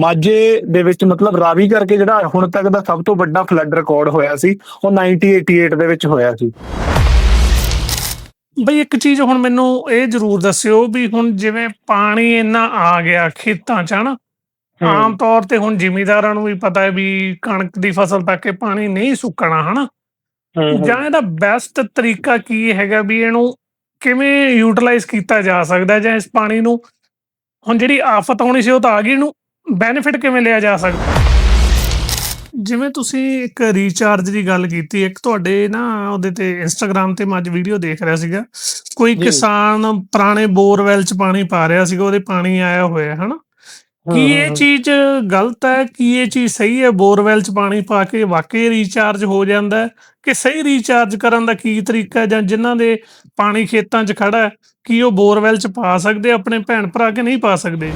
ਮਾਝੇ ਦੇ ਵਿੱਚ ਮਤਲਬ ਰਾਵੀ ਕਰਕੇ ਜਿਹੜਾ ਹੁਣ ਤੱਕ ਦਾ ਸਭ ਤੋਂ ਵੱਡਾ ਫਲੱਡ ਰਿਕਾਰਡ ਹੋਇਆ ਸੀ ਉਹ 1988 ਦੇ ਵਿੱਚ ਹੋਇਆ ਸੀ। ਬਈ ਇੱਕ ਚੀਜ਼ ਹੁਣ ਮੈਨੂੰ ਇਹ ਜ਼ਰੂਰ ਦੱਸਿਓ ਵੀ ਹੁਣ ਜਿਵੇਂ ਪਾਣੀ ਇੰਨਾ ਆ ਗਿਆ ਖੇਤਾਂ 'ਚ ਹਨਾ? ਆਮ ਤੌਰ ਤੇ ਹੁਣ ਜ਼ਿਮੀਂਦਾਰਾਂ ਨੂੰ ਵੀ ਪਤਾ ਹੈ ਵੀ ਕਣਕ ਦੀ ਫਸਲ ਤੱਕ ਇਹ ਪਾਣੀ ਨਹੀਂ ਸੁੱਕਣਾ ਹਨਾ? ਜਾਂ ਇਹਦਾ ਬੈਸਟ ਤਰੀਕਾ ਕੀ ਹੈਗਾ ਵੀ ਇਹਨੂੰ ਕਿਵੇਂ ਯੂਟਿਲਾਈਜ਼ ਕੀਤਾ ਜਾ ਸਕਦਾ ਜਾਂ ਇਸ ਪਾਣੀ ਨੂੰ ਹੁਣ ਜਿਹੜੀ ਆਫਤ ਆਉਣੀ ਸੀ ਉਹ ਤਾਂ ਆ ਗਈ ਇਹਨੂੰ ਬੈਨੀਫਿਟ ਕਿਵੇਂ ਲਿਆ ਜਾ ਸਕਦਾ? ਜਿਵੇਂ ਤੁਸੀਂ ਇੱਕ ਰੀਚਾਰਜ ਦੀ ਗੱਲ ਕੀਤੀ ਇੱਕ ਤੁਹਾਡੇ ਨਾ ਉਹਦੇ ਤੇ ਇੰਸਟਾਗ੍ਰam ਤੇ ਮੈਂ ਅੱਜ ਵੀਡੀਓ ਦੇਖ ਰਿਹਾ ਸੀਗਾ। ਕੋਈ। ਕਿਸਾਨ ਪੁਰਾਣੇ ਬੋਰਵੈਲ ਚ ਪਾਣੀ ਪਾ ਰਿਹਾ ਸੀਗਾ ਉਹਦੇ ਪਾਣੀ ਆਇਆ ਹੋਇਆ ਹੈ ਹਨਾ ਕੀ ਇਹ ਚੀਜ਼ ਗਲਤ ਹੈ? ਕੀ ਇਹ ਚੀਜ਼ ਸਹੀ ਹੈ? ਬੋਰਵੈਲ ਚ ਪਾਣੀ ਪਾ ਕੇ ਵਾਕਈ ਰੀਚਾਰਜ ਹੋ ਜਾਂਦਾ ਕਿ ਸਹੀ ਰੀਚਾਰਜ ਕਰਨ ਦਾ ਕੀ ਤਰੀਕਾ ਹੈ? ਜਾਂ ਜਿਨ੍ਹਾਂ ਦੇ ਪਾਣੀ ਖੇਤਾਂ 'ਚ ਖੜਾ ਹੈ ਕੀ ਉਹ ਬੋਰਵੈਲ 'ਚ ਪਾ ਸਕਦੇ ਆਪਣੇ ਭੈਣ ਭਰਾ ਕਿ ਨਹੀਂ ਪਾ ਸਕਦੇ?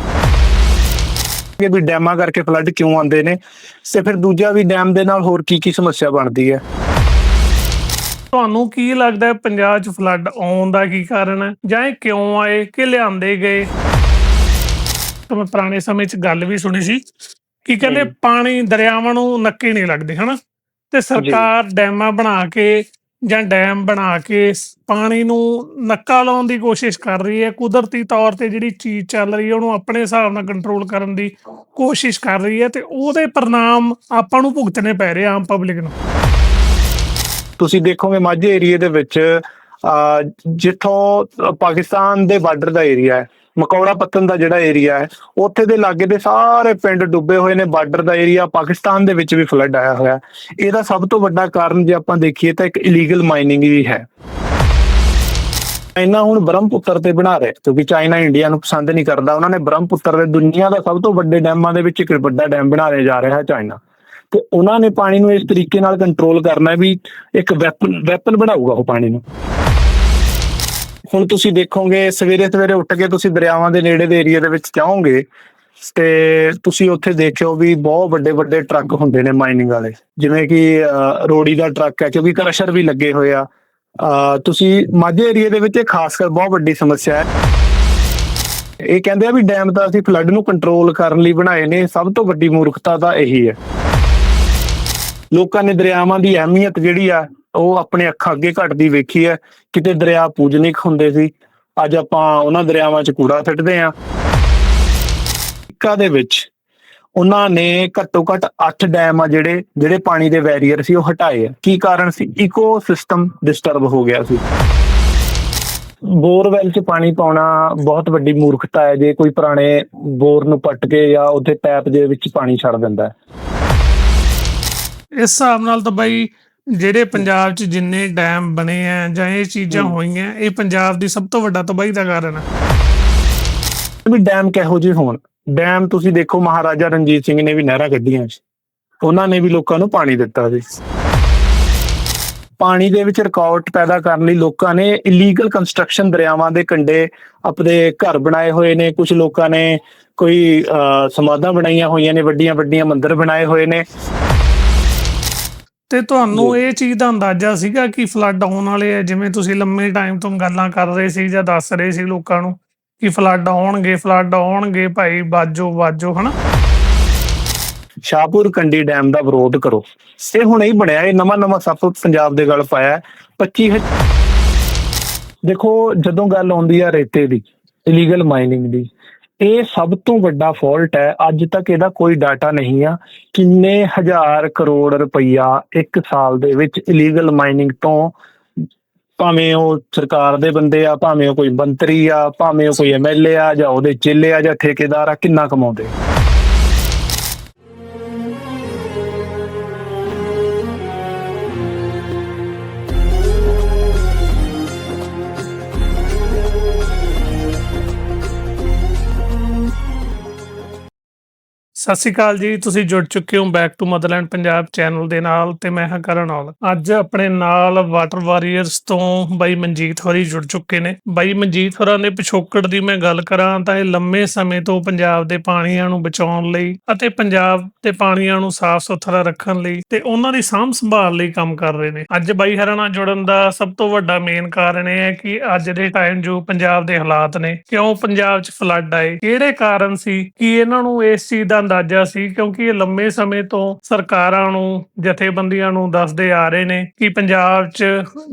ਕਿ ਵੀ ਡੈਮਾਂ ਕਰਕੇ ਫਲੱਡ ਕਿਉਂ ਆਉਂਦੇ ਨੇ? ਤੇ ਫਿਰ ਦੂਜਾ ਵੀ ਡੈਮ ਦੇ ਨਾਲ ਹੋਰ ਕੀ ਕੀ ਸਮੱਸਿਆ ਬਣਦੀ ਹੈ? ਤੁਹਾਨੂੰ ਕੀ ਲੱਗਦਾ ਹੈ ਪੰਜਾਬ 'ਚ ਫਲੱਡ ਆਉਣ ਦਾ ਕੀ ਕਾਰਨ ਹੈ? ਜਾਂ ਇਹ ਕਿਉਂ ਆਏ? ਕਿ ਲਿਆਂਦੇ ਗਏ? ਤਾਂ ਮੈਂ ਪੁਰਾਣੇ ਸਮੇਂ 'ਚ ਗੱਲ ਵੀ ਸੁਣੀ ਸੀ ਕਿ ਕਹਿੰਦੇ। ਪਾਣੀ ਦਰਿਆਵਾਂ ਨੂੰ ਨੱਕੇ ਨਹੀਂ ਲੱਗਦੇ ਹਨਾ? ਤੇ ਸਰਕਾਰ ਡੈਮਾਂ ਬਣਾ ਕੇ ਜਾਂ ਡੈਮ ਬਣਾ ਕੇ ਪਾਣੀ ਨੂੰ ਨੱਕਾ ਲਾਉਣ ਦੀ ਕੋਸ਼ਿਸ਼ ਕਰ ਰਹੀ ਹੈ। ਕੁਦਰਤੀ ਤੌਰ ਤੇ ਜਿਹੜੀ ਚੀਜ਼ ਚੱਲ ਰਹੀ ਹੈ ਉਹਨੂੰ ਆਪਣੇ ਹਿਸਾਬ ਨਾਲ ਕੰਟਰੋਲ ਕਰਨ ਦੀ ਕੋਸ਼ਿਸ਼ ਕਰ ਰਹੀ ਹੈ ਤੇ ਉਹਦੇ ਪਰਿਣਾਮ ਆਪਾਂ ਨੂੰ ਭੁਗਤਣੇ ਪੈ ਰਹੇ ਆਮ ਪਬਲਿਕ ਨੂੰ। ਤੁਸੀਂ ਦੇਖੋਗੇ ਮਾਝੇ ਏਰੀਏ ਦੇ ਵਿੱਚ ਅਹ, ਜਿੱਥੋਂ ਪਾਕਿਸਤਾਨ ਦੇ ਬਾਰਡਰ ਦਾ ਏਰੀਆ ਹੈ ਮਕੌੜਾ ਪੱਤਨ ਦਾ ਜਿਹੜਾ ਏਰੀਆ ਹੈ, ਉੱਥੇ ਦੇ ਲਾਗੇ ਦੇ ਸਾਰੇ ਪਿੰਡ ਡੁੱਬੇ ਹੋਏ ਨੇ ਬਾਰਡਰ ਦਾ ਏਰੀਆ ਪਾਕਿਸਤਾਨ ਦੇ ਵਿੱਚ ਵੀ ਫਲੱਡ ਆਇਆ ਹੋਇਆ ਇਹਦਾ ਸਭ ਤੋਂ ਵੱਡਾ ਕਾਰਨ ਜੇ ਆਪਾਂ ਦੇਖੀਏ ਤਾਂ ਇੱਕ ਇਲੀਗਲ ਮਾਈਨਿੰਗ ਵੀ ਹੈ। ਚਾਈਨਾ ਹੁਣ ਬ੍ਰਹਮਪੁੱਤਰ ਤੇ ਬਣਾ ਰਿਹਾ ਕਿਉਂਕਿ ਚਾਈਨਾ ਇੰਡੀਆ ਨੂੰ ਪਸੰਦ ਨਹੀਂ ਕਰਦਾ। ਉਹਨਾਂ ਨੇ ਬ੍ਰਹਮਪੁੱਤਰ ਦੇ ਦੁਨੀਆ ਦਾ ਸਭ ਤੋਂ ਵੱਡੇ ਡੈਮਾਂ ਦੇ ਵਿੱਚ ਇੱਕ ਵੱਡਾ ਡੈਮ ਬਣਾ ਬਣਾਉਣੇ ਜਾ ਰਿਹਾ ਹੈ ਚਾਈਨਾ। ਤੇ ਉਹਨਾਂ ਨੇ ਪਾਣੀ ਨੂੰ ਇਸ ਤਰੀਕੇ ਨਾਲ ਕੰਟਰੋਲ ਕਰਨਾ ਵੀ ਇੱਕ ਵੈਪਨ ਵੈਪਨ ਬਣਾਊਗਾ ਉਹ ਪਾਣੀ ਨੂੰ। ਹੁਣ ਤੁਸੀਂ ਦੇਖੋਗੇ, ਸਵੇਰੇ ਸਵੇਰੇ ਉੱਠ ਕੇ ਤੁਸੀਂ ਦਰਿਆਵਾਂ ਦੇ ਨੇੜੇ ਦੇ ਏਰੀਆ ਦੇ ਵਿੱਚ ਜਾਓਗੇ, ਤੇ ਤੁਸੀਂ ਉੱਥੇ ਦੇਖਿਓ ਵੀ ਬਹੁਤ ਵੱਡੇ ਵੱਡੇ ਟਰੱਕ ਹੁੰਦੇ ਨੇ ਮਾਈਨਿੰਗ ਵਾਲੇ। ਜਿਵੇਂ ਕਿ ਰੋੜੀ ਦਾ ਟਰੱਕ ਹੈ, ਕਿਉਂਕਿ ਕਰਸ਼ਰ ਵੀ ਲੱਗੇ ਹੋਏ ਆ। ਤੁਸੀਂ ਮਾਝੇ ਏਰੀਆ ਦੇ ਵਿੱਚ ਇਹ ਖਾਸ ਕਰ ਬਹੁਤ ਵੱਡੀ ਸਮੱਸਿਆ ਹੈ। ਇਹ ਕਹਿੰਦੇ ਆ ਵੀ ਡੈਮ ਤਾਂ ਅਸੀਂ ਫਲੱਡ ਨੂੰ ਕੰਟਰੋਲ ਕਰਨ ਲਈ ਬਣਾਏ ਨੇ, ਸਭ ਤੋਂ ਵੱਡੀ ਮੂਰਖਤਾ ਤਾਂ ਇਹੀ ਹੈ। ਲੋਕਾਂ ਨੇ ਦਰਿਆਵਾਂ ਦੀ ਅਹਿਮੀਅਤ ਜਿਹੜੀ ਆ ਉਹ ਆਪਣੇ ਅੱਖਾਂ ਅੱਗੇ ਘਟਦੀ ਵੇਖੀ ਹੈ। ਕਿਤੇ ਦਰਿਆ ਪੂਜਨਿਕ ਹੁੰਦੇ ਸੀ। ਅੱਜ ਆਪਾਂ ਉਹਨਾਂ ਦਰਿਆਵਾਂ 'ਚ ਕੂੜਾ ਸਿੱਟਦੇ ਆ ਦੇ ਵਿੱਚ ਉਹਨਾਂ ਨੇ ਘੱਟੋ ਘੱਟ 8 ਡੈਮ ਆ ਜਿਹੜੇ ਜਿਹੜੇ ਪਾਣੀ ਦੇ ਵੈਰੀਅਰ ਸੀ, ਉਹ ਹਟਾਏ ਆ। ਕੀ ਕਾਰਨ ਸੀ? ਇਕੋਸਿਸਟਮ ਡਿਸਟਰਬ ਹੋ ਗਿਆ ਸੀ। ਬੋਰਵੈਲ 'ਚ ਪਾਣੀ ਪਾਉਣਾ ਬਹੁਤ ਵੱਡੀ ਮੂਰਖਤਾ ਹੈ। ਜੇ ਕੋਈ ਪੁਰਾਣੇ ਬੋਰ ਨੂੰ ਪੱਟ ਕੇ ਜਾਂ ਉੱਥੇ ਪੈਪ ਦੇ ਵਿੱਚ ਪਾਣੀ ਛੱਡ ਦਿੰਦਾ ਹੈ। ਇਸ ਹਿਸਾਬ ਨਾਲ ਤਾਂ ਬਾਈ ਜਿਹੜੇ ਪੰਜਾਬ 'ਚ ਜਿੰਨੇ ਡੈਮ ਬਣੇ ਆ ਜਾਂ ਇਹ ਚੀਜ਼ਾਂ। ਹੋਈਆਂ ਇਹ ਪੰਜਾਬ ਦੀ ਸਭ ਤੋਂ ਵੱਡਾ ਤਬਾਹੀ ਦਾ ਕਾਰਨ ਹੈ ਵੀ ਡੈਮ ਕਿਹੋ ਜਿਹੇ ਹੋਣ? ਡੈਮ ਤੁਸੀਂ ਦੇਖੋ ਮਹਾਰਾਜਾ ਰਣਜੀਤ ਸਿੰਘ ਨੇ ਵੀ ਨਹਿਰਾਂ ਕੱਢੀਆਂ ਸੀ। ਉਹਨਾਂ ਨੇ ਵੀ ਲੋਕਾਂ ਨੂੰ ਪਾਣੀ ਦਿੱਤਾ ਸੀ। ਪਾਣੀ ਦੇ ਵਿੱਚ ਰੁਕਾਵਟ ਪੈਦਾ ਕਰਨ ਲਈ ਲੋਕਾਂ ਨੇ ਇਲੀਗਲ ਕੰਸਟਰਕਸ਼ਨ ਦਰਿਆਵਾਂ ਦੇ ਕੰਢੇ ਆਪਣੇ ਘਰ ਬਣਾਏ ਹੋਏ ਨੇ। ਕੁਝ ਲੋਕਾਂ ਨੇ ਕੋਈ ਸਮਾਧਾਂ ਬਣਾਈਆਂ ਹੋਈਆਂ ਨੇ ਵੱਡੀਆਂ ਵੱਡੀਆਂ ਮੰਦਿਰ ਬਣਾਏ ਹੋਏ ਨੇ। ਤੇ ਤੁਹਾਨੂੰ। ਇਹ ਚੀਜ਼ ਦਾ ਅੰਦਾਜ਼ਾ ਸੀਗਾ ਕਿ ਫਲੱਡ ਆਉਣ ਵਾਲੇ ਆ ਜਿਵੇਂ ਤੁਸੀਂ ਲੰਮੇ ਟਾਈਮ ਤੋਂ ਗੱਲਾਂ ਕਰ ਰਹੇ ਸੀ ਜਾਂ ਦੱਸ ਰਹੇ ਸੀ ਲੋਕਾਂ ਨੂੰ ਕਿ ਫਲੱਡ ਆਉਣਗੇ ਫਲੱਡ ਆਉਣਗੇ ਭਾਈ ਬਾਜੋ ਬਾਜੋ ਹਨਾ ਸ਼ਾਹਪੁਰ ਕੰਡੀ ਡੈਮ ਦਾ ਵਿਰੋਧ ਕਰੋ ਇਹ ਹੁਣ ਹੀ ਬਣਿਆ ਇਹ ਨਵਾਂ ਨਵਾਂ ਸੱਪ ਪੰਜਾਬ ਦੇ ਗਲ ਪਾਇਆ ਹੈ। 25 ਹਜ਼- ਦੇਖੋ ਜਦੋਂ ਗੱਲ ਆਉਂਦੀ ਆ ਰੇਤੇ ਦੀ ਇਲੀਗਲ ਮਾਈਨਿੰਗ ਦੀ ਇਹ ਸਭ ਤੋਂ ਵੱਡਾ ਫਾਲਟ ਹੈ। ਅੱਜ ਤੱਕ ਇਹਦਾ ਕੋਈ ਡਾਟਾ ਨਹੀਂ ਆ। ਕਿੰਨੇ ਹਜ਼ਾਰ ਕਰੋੜ ਰੁਪਈਆ ਇੱਕ ਸਾਲ ਦੇ ਵਿੱਚ ਇਲੀਗਲ ਮਾਈਨਿੰਗ ਤੋਂ ਭਾਵੇਂ ਉਹ ਸਰਕਾਰ ਦੇ ਬੰਦੇ ਆ, ਭਾਵੇਂ ਉਹ ਕੋਈ ਮੰਤਰੀ ਆ, ਭਾਵੇਂ ਉਹ ਕੋਈ ਐਮਐਲਏ ਆ ਜਾਂ ਉਹਦੇ ਚੇਲੇ ਆ ਜਾਂ ਠੇਕੇਦਾਰ ਆ, ਕਿੰਨਾ ਕਮਾਉਂਦੇ ਸਤਿ ਸ਼੍ਰੀ ਅਕਾਲ ਜੀ, ਤੁਸੀਂ ਜੁੜ ਚੁੱਕੇ ਹੋ back to motherland Punjab channel ਦੇ ਨਾਲ ਤੇ ਮੈਂ ਹਾਂ ਕਰਨ ਔਲ ਅੱਜ ਆਪਣੇ ਨਾਲ ਵਾਟਰ ਵਾਰੀਅਰਸ ਤੋਂ ਬਾਈ ਮਨਜੀਤ ਹੋਰੀ ਜੁੜ ਚੁੱਕੇ ਨੇ। ਬਾਈ ਮਨਜੀਤ ਹੋਰਾਂ ਦੇ ਪਿਛੋਕੜ ਦੀ ਮੈਂ ਗੱਲ ਕਰਾਂ ਤਾਂ ਇਹ ਲੰਮੇ ਸਮੇਂ ਤੋਂ ਪੰਜਾਬ ਦੇ ਪਾਣੀਆਂ ਨੂੰ ਬਚਾਉਣ ਲਈ ਅਤੇ ਪੰਜਾਬ ਦੇ ਪਾਣੀਆਂ ਨੂੰ ਸਾਫ਼ ਸੁਥਰਾ ਰੱਖਣ ਲਈ ਤੇ ਉਹਨਾਂ ਦੀ ਸਾਂਭ ਸੰਭਾਲ ਲਈ ਕੰਮ ਕਰ ਰਹੇ ਨੇ। ਅੱਜ ਬਾਈ ਹਰਾਂ ਨਾਲ ਜੁੜਨ ਦਾ ਸਭ ਤੋਂ ਵੱਡਾ ਮੇਨ ਕਾਰਨ ਇਹ ਹੈ ਕਿ ਅੱਜ ਦੇ ਟਾਈਮ ਜੋ ਪੰਜਾਬ ਦੇ ਹਾਲਾਤ ਨੇ, ਕਿਉਂ ਪੰਜਾਬ 'ਚ ਫਲੱਡ ਆਏ, ਕਿਹੜੇ ਕਾਰਨ ਸੀ, ਕਿ ਇਹਨਾਂ ਨੂੰ ਇਸ ਚੀਜ਼ ਦਾ ਅੰਦਾਜ਼ਾ ਸੀ ਕਿਉਂਕਿ ਇਹ ਲੰਮੇ ਸਮੇਂ ਤੋਂ ਸਰਕਾਰਾਂ ਨੂੰ, ਜਥੇਬੰਦੀਆਂ ਨੂੰ ਦੱਸਦੇ ਆ ਰਹੇ ਨੇ ਕਿ ਪੰਜਾਬ 'ਚ